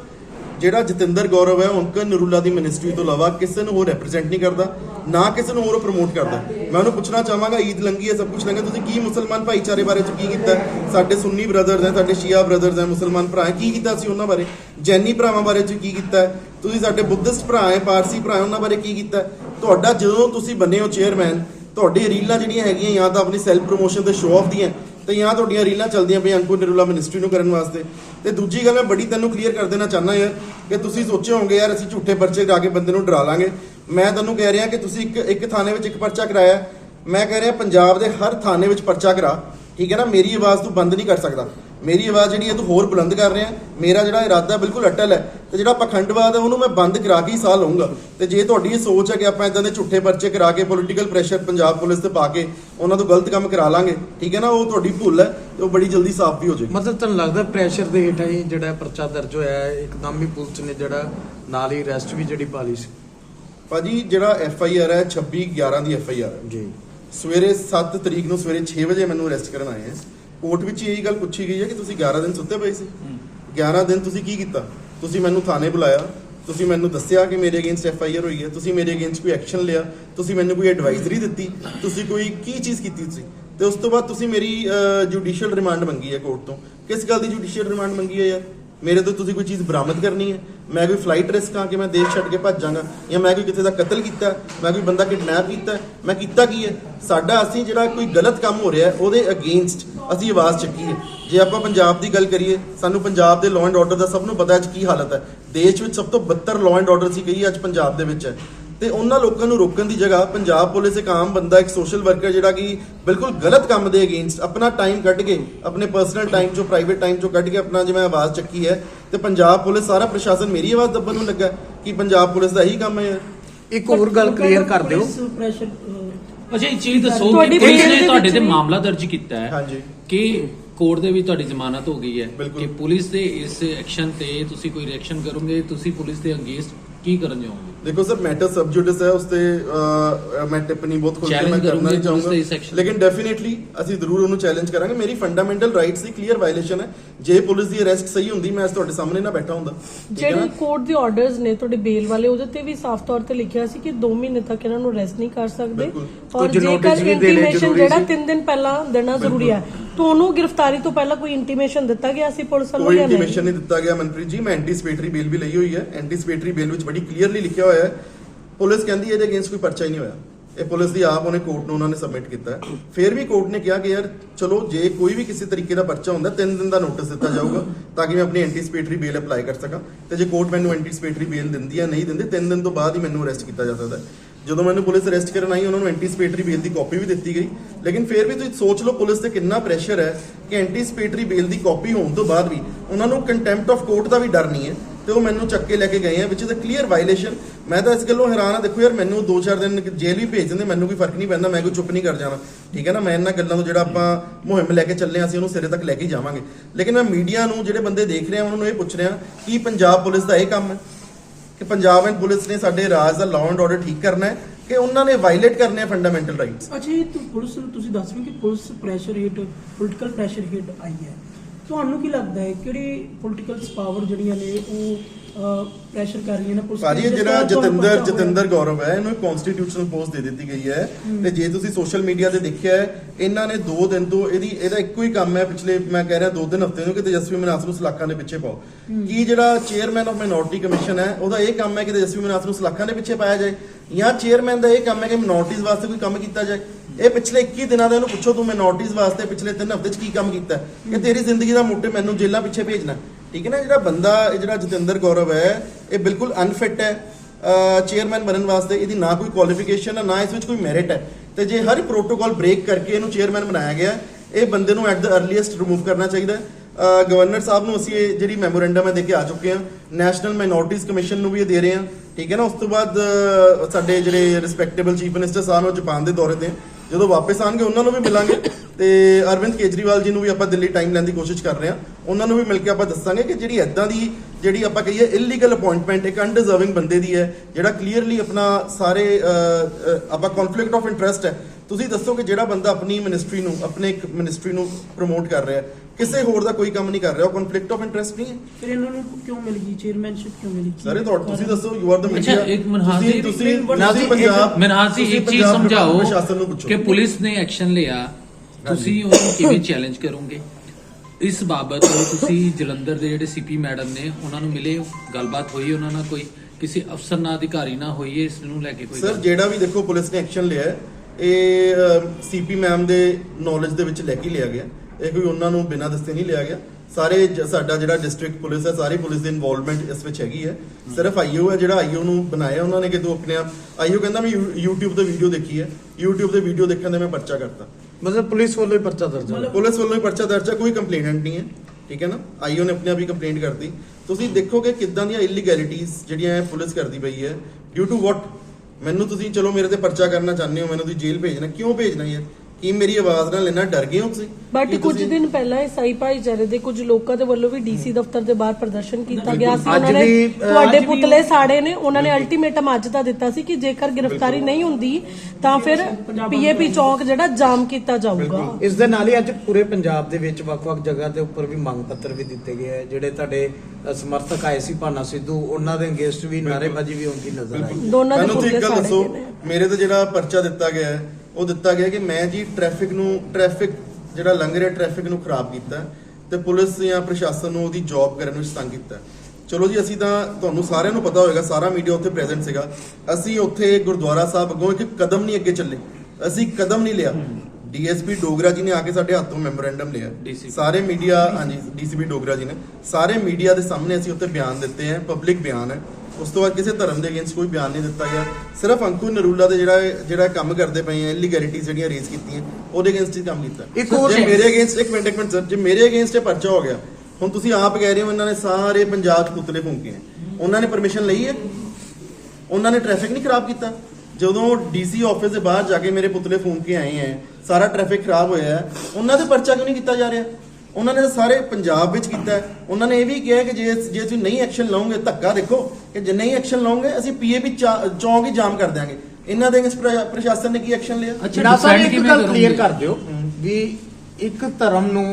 ਜਿਹੜਾ ਜਤਿੰਦਰ ਗੌਰਵ ਹੈ ਉਨਕਰ ਨਰੂਲਾ ਦੀ ਮਿਨਿਸਟਰੀ ਤੋਂ ਇਲਾਵਾ ਕਿਸੇ ਨੂੰ ਹੋਰ ਰਿਪਰੈਜ਼ੈਂਟ ਨਹੀਂ ਕਰਦਾ। ਨਾ ਕਿਸੇ ਨੂੰ ਹੋਰ ਪ੍ਰਮੋਟ ਕਰਦਾ। ਮੈਂ ਉਹਨੂੰ ਪੁੱਛਣਾ ਚਾਹਾਂਗਾ, ਈਦ ਲੰਗੀ ਹੈ, ਸਭ ਕੁਝ ਲੰਘਿਆ। ਤੁਸੀਂ ਕੀ ਮੁਸਲਮਾਨ ਭਾਈਚਾਰੇ ਬਾਰੇ ਚ ਕੀ ਕੀਤਾ? ਸਾਡੇ ਸੁੰਨੀ ਬ੍ਰਦਰਸ ਹੈ, ਸਾਡੇ ਸ਼ੀਆ ਬ੍ਰਦਰਸ ਹੈ, ਮੁਸਲਮਾਨ ਭਰਾ ਹੈ, ਕੀ ਕੀਤਾ ਸੀ ਉਹਨਾਂ ਬਾਰੇ? ਜੈਨੀ ਭਰਾਵਾਂ ਬਾਰੇ ਚ ਕੀ ਕੀਤਾ? ਤੁਸੀਂ ਸਾਡੇ ਬੁੱਧਿਸਟ ਭਰਾ ਹੈ, ਪਾਰਸੀ ਭਰਾ ਉਹਨਾਂ ਬਾਰੇ ਕੀ ਕੀਤਾ? ਤੁਹਾਡਾ ਜਦੋਂ ਤੁਸੀਂ ਬਣੇ ਹੋ ਚੇਅਰਮੈਨ ਤੁਹਾਡੀ ਰੀਲਾਂ ਜਿਹੜੀਆਂ ਹੈਗੀਆਂ, ਜਾਂ ਤਾਂ ਆਪਣੀ ਸੈਲਫ ਪ੍ਰੋਮੋਸ਼ਨ ਤੇ ਸ਼ੋਅ ਆਫ ਦੀਆਂ, ਤੇ ਜਾਂ ਤੁਹਾਡੀਆਂ ਰੀਲਾਂ ਚੱਲਦੀਆਂ ਪਈਆਂ ਅੰਕੁਰ ਨਿਰੂਲਾ ਮਿਨਿਸਟਰੀ ਨੂੰ ਕਰਨ ਵਾਸਤੇ। ਤੇ ਦੂਜੀ ਗੱਲ ਮੈਂ ਬੜੀ ਤੈਨੂੰ ਕਲੀਅਰ ਕਰ ਦੇਣਾ ਚਾਹੁੰਦਾ ਯਾਰ, ਕਿ ਤੁਸੀਂ ਸੋਚੇ ਹੋਗੇ ਯਾਰ ਅਸੀਂ ਝੂਠੇ ਪਰਚੇ ਕਰਾ ਕੇ ਬੰਦੇ ਨੂੰ ਡਰਾ ਲਾਂਗੇ। ਮੈਂ ਤੁਹਾਨੂੰ ਕਹਿ ਰਿਹਾ ਕਿ ਤੁਸੀਂ ਇੱਕ ਇੱਕ ਥਾਣੇ ਵਿੱਚ ਇੱਕ ਪਰਚਾ ਕਰਾਇਆ। ਮੈਂ ਕਹਿ ਰਿਹਾ ਪੰਜਾਬ ਦੇ ਹਰ ਥਾਣੇ ਵਿੱਚ ਪਰਚਾ ਕਰਾ। ਠੀਕ ਹੈ ਨਾ? ਮੇਰੀ ਆਵਾਜ਼ ਤੂੰ ਬੰਦ ਨਹੀਂ ਕਰ ਸਕਦਾ। ਮੇਰੀ ਆਵਾਜ਼ ਜਿਹੜੀ ਹੈ ਤੂੰ ਹੋਰ ਬੁਲੰਦ ਕਰ ਰਿਹਾ। ਮੇਰਾ ਜਿਹੜਾ ਇਰਾਦਾ ਬਿਲਕੁਲ ਅਟਲ ਹੈ। ਤੇ ਜਿਹੜਾ ਪਖੰਡਵਾਦ ਹੈ ਉਹਨੂੰ ਮੈਂ ਬੰਦ ਕਰਾ ਕੇ ਹੀ ਸਾਹ ਲਊਂਗਾ। ਤੇ ਜੇ ਤੁਹਾਡੀ ਇਹ ਸੋਚ ਹੈ ਕਿ ਆਪਾਂ ਇਦਾਂ ਦੇ ਝੂਠੇ ਪਰਚੇ ਕਰਾ ਕੇ ਪੋਲੀਟੀਕਲ ਪ੍ਰੈਸ਼ਰ ਪੰਜਾਬ ਪੁਲਿਸ ਤੇ ਪਾ ਕੇ ਉਹਨਾਂ ਤੋਂ ਗਲਤ ਕੰਮ ਕਰਾ ਲਾਂਗੇ, ਠੀਕ ਹੈ ਨਾ? ਉਹ ਤੁਹਾਡੀ ਭੁੱਲ ਹੈ ਤੇ ਉਹ ਬੜੀ ਜਲਦੀ ਸਾਫ਼ ਵੀ ਹੋ ਜਾਏਗੀ। ਮਤਲਬ ਤੁਹਾਨੂੰ ਲੱਗਦਾ ਪ੍ਰੈਸ਼ਰ ਦੇ ਹੇਠਾਂ ਹੀ ਜਿਹੜਾ ਪਰਚਾ ਦਰਜ ਹੋਇਆ ਹੈ, ਇੱਕਦਮ ਹੀ ਪੁਲਿਸ ਨੇ ਜਿਹੜਾ ਨਾਲ ਹੀ ਅਰੈਸਟ ਵੀ ਜਿਹੜੀ ਪਾ ਲਈ ਸੀ? ਭਾਜੀ ਜਿਹੜਾ ਐਫ ਆਈ ਆਰ ਹੈ 26 11 ਦੀ ਐਫ ਆਈ ਆਰ ਹੈ। ਜੀ। ਸਵੇਰੇ 7 ਤਰੀਕ ਨੂੰ ਸਵੇਰੇ 6 ਵਜੇ ਮੈਨੂੰ ਅਰੈਸਟ ਕਰਨ ਆਏ ਹੈ। ਕੋਰਟ ਵਿੱਚ ਇਹੀ ਗੱਲ ਪੁੱਛੀ ਗਈ ਹੈ ਕਿ ਤੁਸੀਂ 11 ਦਿਨ ਸੁੱਤੇ ਪਏ ਸੀ। 11 ਦਿਨ ਤੁਸੀਂ ਕੀ ਕੀਤਾ? ਤੁਸੀਂ ਮੈਨੂੰ ਥਾਣੇ ਬੁਲਾਇਆ। ਤੁਸੀਂ ਮੈਨੂੰ ਦੱਸਿਆ ਕਿ ਮੇਰੇ ਅਗੇਂਸਟ ਐਫ ਆਈ ਆਰ ਹੋਈ ਹੈ। ਤੁਸੀਂ ਮੇਰੇ ਅਗੇਂਸਟ ਕੋਈ ਐਕਸ਼ਨ ਲਿਆ। ਤੁਸੀਂ ਮੈਨੂੰ ਕੋਈ ਐਡਵਾਈਜ਼ਰੀ ਦਿੱਤੀ। ਤੁਸੀਂ ਕੋਈ ਕੀ ਚੀਜ਼ ਕੀਤੀ ਸੀ ਤੇ ਉਸ ਤੋਂ ਬਾਅਦ ਤੁਸੀਂ ਮੇਰੀ ਜੁਡੀਸ਼ੀਅਲ ਰਿਮਾਂਡ ਮੰਗੀ ਹੈ ਕੋਰਟ ਤੋਂ। ਕਿਸ ਗੱਲ ਦੀ ਜੁਡੀਸ਼ੀਅਲ ਰਿਮਾਂਡ ਮੰਗੀ ਹੈ ਯਾਰ? ਮੇਰੇ ਤੋਂ ਤੁਸੀਂ ਕੋਈ ਚੀਜ਼ ਬਰਾਮਦ ਕਰਨੀ ਹੈ? ਮੈਂ ਕੋਈ ਫਲਾਈਟ ਰਿਸਕ ਆ ਕੇ ਮੈਂ ਦੇਸ਼ ਛੱਡ ਕੇ ਭੱਜ ਜਾਵਾਂਗਾ ਜਾਂ ਮੈਂ ਕੋਈ ਕਿਸੇ ਦਾ ਕਤਲ ਕੀਤਾ ਮੈਂ ਕੋਈ ਬੰਦਾ ਕਿਡਨੈਪ ਕੀਤਾ ਮੈਂ ਕੀਤਾ ਕੀ ਹੈ? ਸਾਡਾ ਅਸੀਂ ਜਿਹੜਾ ਕੋਈ ਗਲਤ ਕੰਮ ਹੋ ਰਿਹਾ ਉਹਦੇ ਅਗੇਂਸਟ ਅਸੀਂ ਆਵਾਜ਼ ਚੱਕੀ ਹੈ। ਜੇ ਆਪਾਂ ਪੰਜਾਬ ਦੀ ਗੱਲ ਕਰੀਏ, ਸਾਨੂੰ ਪੰਜਾਬ ਦੇ ਲਾਅ ਐਂਡ ਆਰਡਰ ਦਾ ਸਭ ਨੂੰ ਪਤਾ ਅੱਜ ਕੀ ਹਾਲਤ ਹੈ। ਦੇਸ਼ ਵਿੱਚ ਸਭ ਤੋਂ ਬੱਤਰ ਲਾਅ ਐਂਡ ਆਰਡਰ ਸੀ ਕਹੀ ਅੱਜ ਪੰਜਾਬ ਦੇ ਵਿੱਚ ਹੈ। ਤੇ ਉਹਨਾਂ ਲੋਕਾਂ ਨੂੰ ਰੋਕਣ ਦੀ ਜਗ੍ਹਾ ਪੰਜਾਬ ਪੁਲਿਸ ਇੱਕ ਆਮ ਬੰਦਾ ਇੱਕ ਸੋਸ਼ਲ ਵਰਕਰ ਜਿਹੜਾ ਕਿ ਬਿਲਕੁਲ ਗਲਤ ਕੰਮ ਦੇ ਅਗੇਂਸਟ ਆਪਣਾ ਟਾਈਮ ਕੱਢ ਕੇ ਆਪਣੇ ਪਰਸਨਲ ਟਾਈਮ ਚੋਂ ਪ੍ਰਾਈਵੇਟ ਟਾਈਮ ਚੋਂ ਕੱਢ ਕੇ ਆਪਣਾ ਜਿਵੇਂ ਆਵਾਜ਼ ਚੱਕੀ ਹੈ ਤੇ ਪੰਜਾਬ ਪੁਲਿਸ ਸਾਰਾ ਪ੍ਰਸ਼ਾਸਨ ਮੇਰੀ ਆਵਾਜ਼ ਦੱਬਣ ਨੂੰ ਲੱਗਾ ਕਿ ਪੰਜਾਬ ਪੁਲਿਸ ਦਾ ਇਹੀ ਕੰਮ ਹੈ। ਇੱਕ ਹੋਰ ਗੱਲ ਕਲੀਅਰ ਕਰ ਦਿਓ। ਅੱਛਾ ਇੱਕ ਚੀਜ਼ ਦੱਸੋ ਕਿ ਪੁਲਿਸ ਨੇ ਤੁਹਾਡੇ ਤੇ ਵੀ- ਮਾਮਲਾ ਦਰਜ ਕੀਤਾ ਹੈ ਹਾਂਜੀ। ਕਿ ਕੋਰਟ ਦੇ ਵਿੱਚ ਤੁਹਾਡੀ ਜ਼ਮਾਨਤ ਹੋ ਗਈ ਹੈ। ਕਿ ਪੁਲਿਸ ਦੇ ਇਸ ਐਕਸ਼ਨ ਤੇ ਤੁਸੀਂ ਕੋਈ ਰਿਐਕਸ਼ਨ ਕਰੋਗੇ? ਤੁਸੀਂ ਪੁਲਿਸ ਦੇ ਅਗੇਂਸਟ ਕੀ ਕਰਨ ਜਾਓਗੇ? ਦੇਖੋ ਸਰ ਮੈਟਰ ਸਬਜੂਡਿਸ ਹੈ ਉਸ ਤੇ ਅਹ, ਮੈਂ ਟਿੱਪਣੀ ਬਹੁਤ ਖੁੱਲ੍ਹ ਕੇ Challenge ਮੈਂ ਕਰਨਾ ਕਰੋਗੇ ਨਹੀਂ ਪੁਲਿਸ ਚਾਹੂੰਗਾ ਦੇ ਇਸ action ਲੇਕਿਨ ਡੈਫੀਨਿਟਲੀ ਅਸੀਂ ਜ਼ਰੂਰ ਉਹਨੂੰ ਚੈਲੰਜ ਕਰਾਂਗੇ। ਮੇਰੀ ਫੰਡਾਮੈਂਟਲ ਰਾਈਟਸ ਦੀ ਕਲੀਅਰ ਵਾਇਲੇਸ਼ਨ ਹੈ। ਜੇ ਪੁਲਿਸ ਦੀ ਅਰੈਸਟ ਸਹੀ ਹੁੰਦੀ ਮੈਂ ਅੱਜ ਤੁਹਾਡੇ ਸਾਹਮਣੇ ਨਾ ਬੈਠਾ ਹੁੰਦਾ। ਠੀਕ ਹੈ ਨਾ? ਜਿਹੜੇ ਕੋਰਟ ਦੇ ਆਰਡਰਸ ਨੇ ਤੁਹਾਡੇ ਬੇਲ ਵਾਲੇ ਉਹਦੇ ਤੇ ਵੀ ਸਾਫ਼ ਤੌਰ ਤੇ ਲਿਖਿਆ ਸੀ ਕਿ 2 ਮਹੀਨੇ ਤੱਕ ਇਹਨਾਂ ਨੂੰ ਅਰੈਸਟ ਨਹੀਂ ਕਰ ਸਕਦੇ। ਬਿਲਕੁਲ। ਔਰ ਕੁਝ ਜੇਕਰ notice ਵੀ ਦੇਣੇ ਇੰਟੀਮੇਸ਼ਨ ਜ਼ਰੂਰੀ ਜਿਹੜਾ ਸੀ। 3 ਦਿਨ ਪਹਿਲਾਂ ਦੇਣਾ ਜ਼ਰੂਰੀ ਹੈ ਤੁਹਾਨੂੰ ਗ੍ਰਿਫਤਾਰੀ ਤੋਂ ਪਹਿਲਾਂ ਕੋਈ ਇੰਟੀਮੇਸ਼ਨ ਦਿੱਤਾ ਗਿਆ ਸੀ ਪੁਲਿਸ ਵੱਲੋਂ ਕੋਈ ਜਾਂ ਨਹੀਂ? ਇੰਟੀਮੇਸ਼ਨ ਨਹੀਂ ਦਿੱਤਾ ਗਿਆ ਮਨਪ੍ਰੀਤ ਜੀ। ਮੈਂ ਐਂਟੀਸਪੇਟਰੀ ਬੇਲ ਵੀ ਲਈ ਹੋਈ ਹੈ। ਐਂਟੀਸਪੇਟਰੀ ਬੇਲ ਵਿੱਚ ਬੜੀ ਕਲੀਅਰਲੀ ਲਿਖਿਆ ਹੋਇਆ ਹੈ। ਪੁਲਿਸ ਕਹਿੰਦੀ ਹੈ ਇਹਦੇ ਅਗੇਂਸਟ ਕੋਈ ਪਰਚਾ ਹੀ ਨਹੀਂ ਹੋਇਆ। ਇਹ ਪੁਲਿਸ ਦੀ ਆਪ ਉਹਨੇ ਕੋਰਟ ਨੂੰ ਉਹਨਾਂ ਨੇ ਸਬਮਿਟ ਕੀਤਾ ਹੈ। ਫਿਰ ਵੀ ਕੋਰਟ ਨੇ ਕਿਹਾ ਕਿ ਯਾਰ ਚਲੋ ਜੇ ਕੋਈ ਵੀ ਕਿਸੇ ਤਰੀਕੇ ਦਾ ਪਰਚਾ ਹੁੰਦਾ ਤਿੰਨ ਦਿਨ ਦਾ ਨੋਟਿਸ ਦਿੱਤਾ ਜਾਊਗਾ ਤਾਂ ਕਿ ਮੈਂ ਆਪਣੀ ਐਂਟੀਸਪੇਟਰੀ ਬੇਲ ਅਪਲਾਈ ਕਰ ਸਕਾਂ। ਤੇ ਜੇ ਕੋਰਟ ਮੈਨੂੰ ਐਂਟੀਸਪੇਟਰੀ ਬੇਲ ਦਿੰਦੀ ਹੈ ਨਹੀਂ ਦਿੰਦੀ ਤਿੰਨ ਦਿਨ ਤੋਂ ਬਾਅਦ ਹੀ ਮੈਨੂੰ ਅਰੈਸਟ ਕੀਤਾ ਜਾ ਸਕਦਾ ਹੈ। ਜਦੋਂ ਮੈਨੂੰ ਪੁਲਿਸ ਅਰੈਸਟ ਕਰਨ ਆਈ, ਉਹਨਾਂ ਨੂੰ ਐਂਟੀਸਪੇਟਰੀ ਬੇਲ ਦੀ ਕਾਪੀ ਵੀ ਦਿੱਤੀ ਗਈ। ਲੇਕਿਨ ਫਿਰ ਵੀ ਤੁਸੀਂ ਸੋਚ ਲਓ, ਪੁਲਿਸ ਤੇ ਕਿੰਨਾ ਪ੍ਰੈਸ਼ਰ ਹੈ ਕਿ ਐਂਟੀਸਪੇਟਰੀ ਬੇਲ ਦੀ ਕਾਪੀ ਹੋਣ ਤੋਂ ਬਾਅਦ ਵੀ ਉਹਨਾਂ ਨੂੰ ਕੰਟੈਂਪਟ ਆਫ ਕੋਰਟ ਦਾ ਵੀ ਡਰ ਨਹੀਂ ਹੈ ਤੇ ਉਹ ਮੈਨੂੰ ਚੱਕ ਕੇ ਲੈ ਕੇ ਗਏ ਆ ਵਿਚ ਇਜ਼ ਅ ਕਲੀਅਰ ਵਾਇਲੇਸ਼ਨ ਮੈਂ ਤਾਂ ਇਸ ਗੱਲੋਂ ਹੈਰਾਨ ਆ ਦੇਖੋ ਯਾਰ, ਮੈਨੂੰ 2-4 ਦਿਨ ਜੇਲ੍ਹ ਵੀ ਭੇਜ ਦਿੰਦੇ, ਮੈਨੂੰ ਕੋਈ ਫ਼ਰਕ ਨਹੀਂ ਪੈਂਦਾ, ਮੈਂ ਕੋਈ ਚੁੱਪ ਨਹੀਂ ਕਰ ਜਾਣਾ। ਠੀਕ ਹੈ ਨਾ? ਮੈਂ ਇਹਨਾਂ ਗੱਲਾਂ ਤੋਂ ਜਿਹੜਾ ਆਪਾਂ ਮੁਹਿੰਮ ਲੈ ਕੇ ਚੱਲੇ ਹਾਂ, ਅਸੀਂ ਉਹਨੂੰ ਸਿਰੇ ਤੱਕ ਲੈ ਕੇ ਜਾਵਾਂਗੇ। ਲੇਕਿਨ ਮੈਂ ਮੀਡੀਆ ਨੂੰ, ਜਿਹੜੇ ਬੰਦੇ ਦੇਖ ਰਹੇ ਆ, ਉਹਨਾਂ ਨੂੰ ਇਹ ਪੁੱਛ ਰਿਹਾ, ਕਿ ਪੰਜਾਬ ਪੁਲਿਸ ਦਾ ਇਹ ਕੰਮ ਹੈ? ਕਿ ਪੰਜਾਬ ਐਂਡ ਪੁਲਿਸ ਨੇ ਸਾਡੇ ਰਾਜ ਦਾ ਲਾਅ ਐਂਡ ਆਰਡਰ ਠੀਕ ਕਰਨਾ ਹੈ ਕਿ ਉਹਨਾਂ ਨੇ ਵਾਇਲੇਟ ਕਰਨੇ ਆ ਫੰਡਾਮੈਂਟਲ ਰਾਈਟਸ ਅੱਛਾ, ਇਹ ਤੂੰ ਪੁਲਿਸ ਨੂੰ ਤੁਸੀਂ ਦੱਸ ਰਹੇ ਹੋ ਕਿ police pressure heat political pressure heat ਆਈ ਹੈ। ਤੁਹਾਨੂੰ ਕੀ ਲੱਗਦਾ ਹੈ, ਕਿਹੜੀ ਪੋਲੀਟੀਕਲ ਪਾਵਰ ਜਿਹੜੀਆਂ ਨੇ ਉਹ ਪ੍ਰੈਸ਼ਰ ਕਰ ਰਹੀਆਂ ਨੇ ਪੁਲਿਸ ਭਾਜੀ ਤੇ? ਇਹ ਜਿਸ ਜਿਹੜਾ ਤਰ੍ਹਾਂ ਤੁਹਾਨੂੰ ਜਤਿੰਦਰ ਪਤਾ ਹੋਇਆ। ਜਤਿੰਦਰ ਗੌਰਵ ਹੈ ਇਹਨੂੰ ਕਨਸਟੀਟਿਊਸ਼ਨਲ ਪੋਸਟ ਦੇ ਦਿੱਤੀ ਗਈ ਹੈ ਤੇ ਜੇ ਤੁਸੀਂ ਸੋਸ਼ਲ ਮੀਡੀਆ ਤੇ ਦੇਖਿਆ ਹੈ ਇਹਨਾਂ ਨੇ 2 ਦਿਨ ਤੋਂ ਇਹਦੀ ਇਹਦਾ ਇੱਕੋ ਹੀ ਕੰਮ ਹੈ ਪਿਛਲੇ ਮੈਂ ਕਹਿ ਰਿਹਾ 2 ਦਿਨ ਹਫ਼ਤੇ ਨੂੰ ਕਿ ਤੇਜਸਵੀ ਮਨਾਸ ਨੂੰ ਸਲਾਖਾਂ ਦੇ ਪਿੱਛੇ ਪਾਓ ਕੀ ਜਿਹੜਾ ਚੇਅਰਮੈਨ ਆਫ ਮਾਈਨੋਰਟੀ ਕਮਿਸ਼ਨ ਹੈ ਉਹਦਾ ਇਹ ਕੰਮ ਹੈ ਕਿ ਤੇਜਸਵੀ ਮਨਾਸ ਨੂੰ ਸਲਾਖਾਂ ਦੇ ਪਿੱਛੇ ਪਾਇਆ ਜਾਏ ਜਾਂ ਚੇਅਰਮੈਨ ਦਾ ਇਹ ਕੰਮ ਹੈ ਕਿ ਮਿਨੋਰਟੀਜ਼ ਵਾਸਤੇ ਕੋਈ ਕੰਮ ਕੀਤਾ ਜਾਏ ਇਹ ਪਿਛਲੇ 21 ਦਿਨਾਂ ਦਾ ਇਹਨੂੰ ਪੁੱਛੋ ਤੂੰ ਮਿਨੋਰਟੀਜ਼ ਵਾਸਤੇ ਪਿਛਲੇ 3 ਹਫ਼ਤੇ 'ਚ ਕੀ ਕੰਮ ਕੀਤਾ ਹੈ? ਕਿ ਤੇਰੀ ਜ਼ਿੰਦਗੀ ਦਾ ਮੋਟੇ ਮੈਨੂੰ ਜੇਲ੍ਹਾਂ ਪਿੱਛੇ ਭੇਜਣਾ ਠੀਕ ਹੈ ਨਾ, ਜਿਹੜਾ ਬੰਦਾ, ਇਹ ਜਿਹੜਾ ਜਤਿੰਦਰ ਗੌਰਵ ਹੈ, ਇਹ ਬਿਲਕੁਲ ਅਨਫਿਟ ਹੈ। ਚੇਅਰਮੈਨ ਬਣਨ ਵਾਸਤੇ ਇਹਦੀ ਨਾ ਕੋਈ ਕੁਆਲੀਫਿਕੇਸ਼ਨ ਹੈ, ਨਾ ਇਸ ਵਿੱਚ ਕੋਈ ਮੈਰਿਟ ਹੈ। ਤੇ ਜੇ ਹਰ ਪ੍ਰੋਟੋਕਾਲ ਬ੍ਰੇਕ ਕਰਕੇ ਇਹਨੂੰ ਚੇਅਰਮੈਨ ਬਣਾਇਆ ਗਿਆ, ਇਹ ਬੰਦੇ ਨੂੰ ਐਟ ਦ ਅਰਲੀਐਸਟ ਰਿਮੂਵ ਕਰਨਾ ਚਾਹੀਦਾ ਹੈ। ਗਵਰਨਰ ਸਾਹਿਬ ਨੂੰ ਅਸੀਂ ਇਹ ਜਿਹੜੀ ਮੈਮੋਰੈਂਡਮ ਹੈ ਦੇ ਕੇ ਆ ਚੁੱਕੇ ਹਾਂ। ਨੈਸ਼ਨਲ ਮਾਈਨੋਰਟੀਜ਼ ਕਮਿਸ਼ਨ ਨੂੰ ਵੀ ਇਹ ਦੇ ਰਹੇ ਹਾਂ। ਠੀਕ ਹੈ ਨਾ, ਉਸ ਤੋਂ ਬਾਅਦ ਸਾਡੇ ਜਿਹੜੇ ਰਿਸਪੈਕਟੇਬਲ ਚੀਫ ਮਿਨਿਸਟਰ ਸਾਹਿਬ ਨੂੰ ਜਾਪਾਨ ਦੇ ਦੌਰੇ ਤੇ ਜਦੋਂ ਵਾਪਸ ਆਣਗੇ ਉਹਨਾਂ ਨੂੰ ਵੀ ਮਿਲਾਂਗੇ। ਤੇ ਅਰਵਿੰਦ ਕੇਜਰੀਵਾਲ ਜੀ ਨੂੰ ਵੀ ਆਪਾਂ ਦਿੱਲੀ ਟਾਈਮ ਲੈਣ ਦੀ ਕੋਸ਼ਿਸ਼ ਕਰ ਰਹੇ ਹਾਂ। ਉਹਨਾਂ ਨੂੰ ਵੀ ਮਿਲ ਕੇ ਆਪਾਂ ਦੱਸਾਂਗੇ ਕਿ ਜਿਹੜੀ ਐਦਾਂ ਦੀ, ਜਿਹੜੀ ਆਪਾਂ ਕਹੀਏ ਇਲੀਗਲ ਅਪਾਇੰਟਮੈਂਟ ਇੱਕ ਅਨਡਿਜ਼ਰਵਿੰਗ ਬੰਦੇ ਦੀ ਹੈ, ਜਿਹੜਾ ਕਲੀਅਰਲੀ ਆਪਣਾ ਸਾਰੇ ਆਪਾਂ ਕਨਫਲਿਕਟ ਆਫ ਇੰਟਰਸਟ ਹੈ। ਤੁਸੀਂ ਦੱਸੋ ਕਿ ਜਿਹੜਾ ਬੰਦਾ ਆਪਣੀ ਮਿਨਿਸਟਰੀ ਨੂੰ, ਆਪਣੇ ਇੱਕ ਮਿਨਿਸਟਰੀ ਨੂੰ ਪ੍ਰਮੋਟ ਕਰ ਰਿਹਾ ਹੈ ਕਿਸੇ ਹੋਰ ਦਾ ਕੋਈ ਕੰਮ ਨਹੀਂ ਕਰ ਰਿਹਾ ਉਹ ਕਨਫਲਿਕਟ ਆਫ ਇੰਟਰਸਟ ਨਹੀਂ ਹੈ। ਫਿਰ ਇਹਨਾਂ ਨੂੰ ਕਿਉਂ ਮਿਲ ਗਈ ਚੇਅਰਮੈਨਸ਼ਿਪ ਕਿਉਂ ਮਿਲੀ ਸਾਰੇ ਤੁਹਾਡੇ ਤੁਸੀਂ ਦੱਸੋ ਯੂ ਆਰ ਦ ਅੱਛਾ, ਮੀਡੀਆ ਇੱਕ ਮਨਹਾਸ ਜੀ, ਤੁਸੀਂ ਇੱਕ- ਤੁਸੀਂ ਪੰਜਾਬ ਮਨਹਾਸ ਜੀ ਤੁਸੀਂ ਇੱਕ ਚੀਜ਼ ਸਮਝਾਓ ਪ੍ਰਸ਼ਾਸਨ ਨੂੰ ਪੁੱਛੋ। ਕਿ ਪੁਲਿਸ ਨੇ ਐਕਸ਼ਨ ਲਿਆ। ਤੁਸੀਂ ਉਹਨੂੰ ਕਿਵੇਂ ਚੈਲੰਜ ਕਰੋਗੇ? ਇਸ ਬਾਬਤ ਤੁਸੀਂ ਜਲੰਧਰ ਦੇ ਜਿਹੜੇ ਸੀਪੀ ਮੈਡਮ ਨੇ ਉਹਨਾਂ ਨੂੰ ਮਿਲੇ ਗੱਲਬਾਤ ਹੋਈ ਉਹਨਾਂ ਨਾਲ ਕੋਈ? ਕਿਸੇ ਅਫਸਰ ਨਾਲ ਅਧਿਕਾਰੀ ਨਾਲ ਹੋਈ ਇਸ ਨੂੰ ਲੈ ਕੇ ਕੋਈ ਸਰ? ਜਿਹੜਾ ਵੀ ਦੇਖੋ ਪੁਲਿਸ ਨੇ ਐਕਸ਼ਨ ਲਿਆ ਇਹ ਸੀਪੀ ਮੈਮ ਦੇ ਨੌਲੇਜ ਦੇ ਵਿੱਚ ਲੈ ਕੇ ਲਿਆ ਗਿਆ। ਇਹ ਕੋਈ ਉਹਨਾਂ ਨੂੰ ਬਿਨਾਂ ਦੱਸੇ ਨਹੀਂ ਲਿਆ ਗਿਆ। ਸਾਰੇ ਸਾਡਾ ਜਿਹੜਾ ਡਿਸਟ੍ਰਿਕਟ ਪੁਲਿਸ ਹੈ ਸਾਰੀ ਪੁਲਿਸ ਦੀ ਇਨਵੋਲਵਮੈਂਟ ਇਸ ਵਿੱਚ ਹੈਗੀ ਹੈ। ਸਿਰਫ ਆਈਓ ਹੈ ਜਿਹੜਾ ਆਈਓ ਨੂੰ ਬਣਾਇਆ ਉਹਨਾਂ ਨੇ ਕਿ ਤੂੰ ਆਪਣੇ ਆਪ ਆਈਓ ਕਹਿੰਦਾ ਮੈਂ YouTube ਤੇ ਵੀਡੀਓ ਦੇਖੀ ਹੈ। YouTube ਤੇ ਵੀਡੀਓ ਦੇਖਣ ਦੇ ਮੈਂ ਪਰਚਾ ਕਰਤਾ। ਮਤਲਬ ਪੁਲਿਸ ਵੱਲੋਂ ਹੀ ਪਰਚਾ ਦਰਜ ਹੋਇਆ। ਪੁਲਿਸ ਵੱਲੋਂ ਹੀ ਪਰਚਾ ਦਰਜ ਹੈ ਕੋਈ ਕੰਪਲੇਨੈਂਟ ਨਹੀਂ ਹੈ। ਠੀਕ ਹੈ ਨਾ? ਆਈਓ ਨੇ ਆਪਣੇ ਆਪ ਹੀ ਕੰਪਲੇਂਟ ਕਰਤੀ। ਤੁਸੀਂ ਦੇਖੋਗੇ ਕਿੱਦਾਂ ਦੀਆਂ ਇਲੀਗੈਲਿਟੀਜ਼ ਜਿਹੜੀਆਂ ਇਹ ਪੁਲਿਸ ਕਰਦੀ ਪਈ ਹੈ। ਡਿਊ ਟੂ ਵਾਟ ਮੈਨੂੰ ਤੁਸੀਂ ਚਲੋ ਮੇਰੇ ਤੇ ਪਰਚਾ ਕਰਨਾ ਚਾਹੁੰਦੇ ਹੋ ਮੈਨੂੰ ਤੁਸੀਂ ਜੇਲ੍ਹ ਭੇਜਣਾ ਕਿਉਂ ਭੇਜਣਾ ਯਾਰ? ਕੀ ਮੇਰੀ ਆਵਾਜ਼ ਨਾਲ ਇੰਨਾ ਡਰ ਗਏ ਹੋ ਤੁਸੀਂ? ਬਟ ਕੀ ਕੁਝ ਤੁਸੀਂ- ਦਿਨ ਪਹਿਲਾਂ ਇਸਾਈ ਭਾਈਚਾਰੇ ਦੇ ਕੁਝ ਲੋਕਾਂ ਦੇ ਵੱਲੋਂ ਵੀ ਡੀਸੀ ਦਫਤਰ ਦੇ ਬਾਹਰ ਪ੍ਰਦਰਸ਼ਨ ਕੀਤਾ ਗਿਆ ਸੀ। ਅੱਜ ਉਹਨਾਂ ਨੇ ਤੁਹਾਡੇ ਅੱਜ ਵੀ ਪੁਤਲੇ ਸਾੜੇ ਨੇ ਉਹਨਾਂ ਨੇ ਅਲਟੀਮੇਟਮ ਅੱਜ ਦਾ ਦਿੱਤਾ ਸੀ ਕਿ ਜੇਕਰ ਗ੍ਰਿਫਤਾਰੀ ਨਹੀਂ ਹੁੰਦੀ ਤਾਂ ਫਿਰ ਪੀਏਪੀ ਚੌਕ ਜਿਹੜਾ ਜਾਮ ਕੀਤਾ ਜਾਊਗਾ। ਇਸ ਦੇ ਨਾਲ ਹੀ ਅੱਜ ਪੂਰੇ ਪੰਜਾਬ ਦੇ ਵਿੱਚ ਵੱਖ-ਵੱਖ ਜਗ੍ਹਾ ਦੇ ਉੱਪਰ ਵੀ ਮੰਗ ਪੱਤਰ ਵੀ ਦਿੱਤੇ ਗਏ ਹੈ ਜਿਹੜੇ ਤੁਹਾਡੇ ਅ, ਸਮਰਥਕ ਆਏ ਸੀ ਭਾਨਾ ਸਿੱਧੂ ਉਹਨਾਂ ਦੇ ਅਗੇਂਸਟ ਵੀ ਨਾਅਰੇਬਾਜ਼ੀ ਵੀ ਹੁੰਦੀ ਨਜ਼ਰ ਆਈ। ਦੋਨਾਂ ਦੇ ਮੈਨੂੰ ਤੁਸੀਂ ਇੱਕ ਪੁਤਲੇ ਗੱਲ ਸਾੜੇ ਦੱਸੋ ਗਏ ਨੇ। ਮੇਰੇ ਤੇ ਜਿਹੜਾ ਪਰਚਾ ਦਿੱਤਾ ਗਿਆ ਹੈ, ਉਹ ਦਿੱਤਾ ਗਿਆ ਕਿ ਮੈਂ ਜੀ ਟ੍ਰੈਫਿਕ ਨੂੰ ਟ੍ਰੈਫਿਕ ਜਿਹੜਾ ਲੰਘ ਰਿਹਾ ਟ੍ਰੈਫਿਕ ਨੂੰ ਖਰਾਬ ਕੀਤਾ ਤੇ ਪੁਲਿਸ ਜਾਂ ਪ੍ਰਸ਼ਾਸਨ ਨੂੰ ਉਹਦੀ ਜੌਬ ਕਰਨ ਵਿੱਚ ਤੰਗ ਕੀਤਾ। ਚਲੋ ਜੀ ਅਸੀਂ ਤਾਂ ਤੁਹਾਨੂੰ ਸਾਰਿਆਂ ਨੂੰ ਪਤਾ ਹੋਵੇਗਾ ਸਾਰਾ ਮੀਡੀਆ ਉੱਥੇ ਪ੍ਰੈਜ਼ੈਂਟ ਸੀਗਾ। ਅਸੀਂ ਉੱਥੇ ਗੁਰਦੁਆਰਾ ਸਾਹਿਬ ਅੱਗੋਂ ਇੱਕ ਕਦਮ ਨਹੀਂ ਅੱਗੇ ਚੱਲੇ। ਅਸੀਂ ਕਦਮ ਨਹੀਂ ਲਿਆ। ਡੀਐਸਪੀ ਡੋਗਰਾ ਜੀ ਨੇ ਆ ਕੇ ਸਾਡੇ ਹੱਥੋਂ ਮੈਮੋਰੈਂਡਮ ਲਿਆ। ਸਾਰੇ ਮੀਡੀਆ ਹਾਂਜੀ ਡੀਸੀਪੀ ਡੋਗਰਾ ਜੀ ਨੇ। ਸਾਰੇ ਮੀਡੀਆ ਦੇ ਸਾਹਮਣੇ ਅਸੀਂ ਉੱਤੇ ਬਿਆਨ ਦਿੱਤੇ ਹੈ ਪਬਲਿਕ ਬਿਆਨ ਹੈ। ਉਸ ਤੋਂ ਬਾਅਦ ਕਿਸੇ ਧਰਮ ਦੇ ਅਗੇਂਸਟ ਕੋਈ ਬਿਆਨ ਨਹੀਂ ਦਿੱਤਾ ਗਿਆ। ਸਿਰਫ ਅੰਕੁਰ ਨਰੂਲਾ ਦੇ ਜਿਹੜਾ ਜਿਹੜਾ ਕੰਮ ਕਰਦੇ ਪਏ ਆ ਇਲੀਗੈਲਿਟੀਜ਼ ਜਿਹੜੀਆਂ ਰੇਜ਼ ਕੀਤੀਆਂ ਉਹਦੇ ਅਗੇਂਸਟ ਹੀ ਕੰਮ ਕੀਤਾ। ਇੱਕ ਹੋਰ ਜੇ ਮੇਰੇ ਅਗੇਂਸਟ ਇੱਕ ਮਿੰਟ ਇੱਕ ਮਿੰਟ ਸਰ ਜੇ ਮੇਰੇ ਅਗੇਂਸਟ ਇਹ ਪਰਚਾ ਹੋ ਗਿਆ ਹੁਣ ਤੁਸੀਂ ਆਪ ਕਹਿ ਰਹੇ ਹੋ ਇਹਨਾਂ ਨੇ ਸਾਰੇ ਪੰਜਾਬ 'ਚ ਪੁਤਲੇ ਫੂਕੇ ਹੈ ਉਹਨਾਂ ਨੇ ਪਰਮਿਸ਼ਨ ਲਈ ਹੈ? ਉਹਨਾਂ ਨੇ ਟ੍ਰੈਫਿਕ ਨਹੀਂ ਖਰਾਬ ਕੀਤਾ? ਜਦੋਂ ਡੀਸੀ ਆਫਿਸ ਦੇ ਬਾਹਰ ਜਾ ਕੇ ਮੇਰੇ ਪੁਤਲੇ ਫੂਕ ਕੇ ਆਏ ਹੈ ਸਾਰਾ ਟ੍ਰੈਫਿਕ ਖਰਾਬ ਹੋਇਆ ਹੈ ਉਹਨਾਂ ਦੇ ਪਰਚਾ ਕਿਉਂ ਨਹੀਂ ਕੀਤਾ ਜਾ ਰਿਹਾ? ਉਹਨਾਂ ਨੇ ਸਾਰੇ ਪੰਜਾਬ ਵਿੱਚ ਕੀਤਾ। ਉਹਨਾਂ ਨੇ ਇਹ ਵੀ ਕਿਹਾ ਕਿ ਜੇ ਜੇ ਤੁਸੀਂ ਨਹੀਂ ਐਕਸ਼ਨ ਲਓਗੇ ਧੱਕਾ ਦੇਖੋ ਕਿ ਜੇ ਨਹੀਂ ਐਕਸ਼ਨ ਲਓਗੇ ਅਸੀਂ ਪੀਏਪੀ ਚੌਂਕ ਹੀ ਜਾਮ ਕਰ ਦਿਆਂਗੇ ਇਹਨਾਂ ਦੇ ਪ੍ਰ- ਪ੍ਰਸ਼ਾਸਨ ਨੇ ਕੀ ਐਕਸ਼ਨ ਲਿਆ ਅੱਛਾ defend ਇੱਕ ਗੱਲ ਕਲੀਅਰ? ਕਰ ਦਿਓ ਵੀ ਇੱਕ ਧਰਮ ਨੂੰ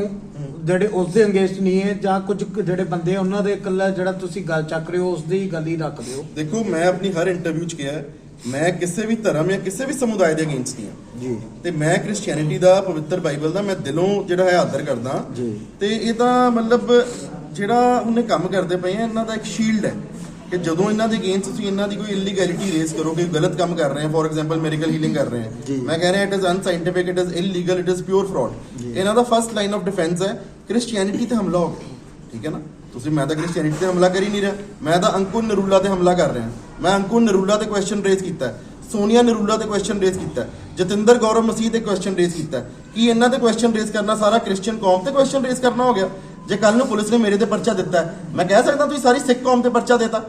ਜਿਹੜੇ ਉਸ ਦੇ ਅੰਗੇਸਟ ਨਹੀਂ ਹੈ ਜਾਂ ਕੁਝ ਜਿਹੜੇ ਬੰਦੇ ਉਹਨਾਂ ਦੇ ਇਕੱਲਾ ਜਿਹੜਾ ਤੁਸੀਂ ਗੱਲ ਚੱਕ ਰਹੇ ਹੋ ਉਸ ਦੀ ਗੱਲ ਹੀ ਰੱਖ ਦਿਓ ਦੇਖੋ ਮੈਂ ਆਪਣੀ ਹਰ ਇੰਟਰਵਿਊ 'ਚ ਕਿਹਾ ਹੈ, ਮੈਂ ਕਿਸੇ ਵੀ ਧਰਮ ਜਾਂ ਕਿਸੇ ਵੀ ਸਮੁਦਾਇ ਦੇ ਅਗੇਂਸਟ ਨਹੀਂ ਹਾਂ ਜੀ। ਤੇ ਮੈਂ ਕ੍ਰਿਸਚੀਅਨਿਟੀ ਦਾ ਪਵਿੱਤਰ ਬਾਈਬਲ ਦਾ ਮੈਂ ਦਿਲੋਂ ਜਿਹੜਾ ਹੈ ਆਦਰ ਕਰਦਾ। ਜੀ। ਤੇ ਇਹ ਤਾਂ ਮਤਲਬ ਜਿਹੜਾ ਉਹਨੇ ਕੰਮ ਕਰਦੇ ਪਏ ਆ ਇਹਨਾਂ ਦਾ ਇੱਕ ਸ਼ੀਲਡ ਹੈ ਕਿ ਜਦੋਂ ਇਹਨਾਂ ਦੇ ਅਗੇਂਸਟ ਤੁਸੀਂ ਇਹਨਾਂ ਦੀ ਕੋਈ ਇਲੀਗੈਲਿਟੀ ਰੇਸ ਕਰੋਗੇ ਗਲਤ ਕੰਮ ਕਰ ਰਹੇ ਆ ਫੋਰ ਐਗਜ਼ਾਮਪਲ ਮੈਡੀਕਲ ਹੀਲਿੰਗ ਕਰ ਰਹੇ। ਆ। ਮੈਂ ਕਹਿ ਰਿਹਾ it is unscientific it is illegal it is pure fraud ਇਹਨਾਂ ਦਾ ਫਰਸਟ ਲਾਈਨ ਆਫ ਡਿਫੈਂਸ ਹੈ ਕ੍ਰਿਸਚੀਅਨਿਟੀ ਤੇ ਹਮਲਾ ਹੋ ਗਿਆ। ਠੀਕ ਹੈ ਨਾ? ਤੁਸੀਂ, ਮੈਂ ਤਾਂ ਕ੍ਰਿਸਚੀਅਨਿਟੀ ਤੇ ਹਮਲਾ ਕਰ ਹੀ ਨਹੀਂ ਰਿਹਾ। ਮੈਂ ਤਾਂ ਅੰਕੁਰ ਨਰੂਲਾ ਤੇ ਹਮਲਾ ਕਰ ਰਿਹਾ। ਮੈਂ ਅੰਕੁਰ ਨਰੂਲਾ ਤੇ ਕੁਐਸਚਨ ਰੇਜ਼ ਕੀਤਾ। ਸੋਨੀਆ ਨਰੂਲਾ ਤੇ ਕੁਐਸਚਨ ਰੇਜ਼ ਕੀਤਾ। ਜਤਿੰਦਰ ਗੌਰਵ ਮਸੀਹ ਤੇ ਕੁਐਸਚਨ ਰੇਜ਼ ਕੀਤਾ। ਕੀ ਇਹਨਾਂ ਤੇ ਕੁਐਸਚਨ ਰੇਜ਼ ਕਰਨਾ? ਸਾਰਾ ਕ੍ਰਿਸਚੀਅਨ ਕੌਮ ਤੇ ਕੁਐਸਚਨ ਰੇਜ਼ ਕਰਨਾ ਹੋ ਗਿਆ? ਜੇ ਕੱਲ ਨੂੰ ਪੁਲਿਸ ਨੇ ਮੇਰੇ ਤੇ ਪਰਚਾ ਦਿੱਤਾ ਮੈਂ ਕਹਿ ਸਕਦਾ ਤੁਸੀਂ ਸਾਰੀ ਸਿੱਖ ਕੌਮ ਤੇ ਪਰਚਾ ਦੇਤਾ।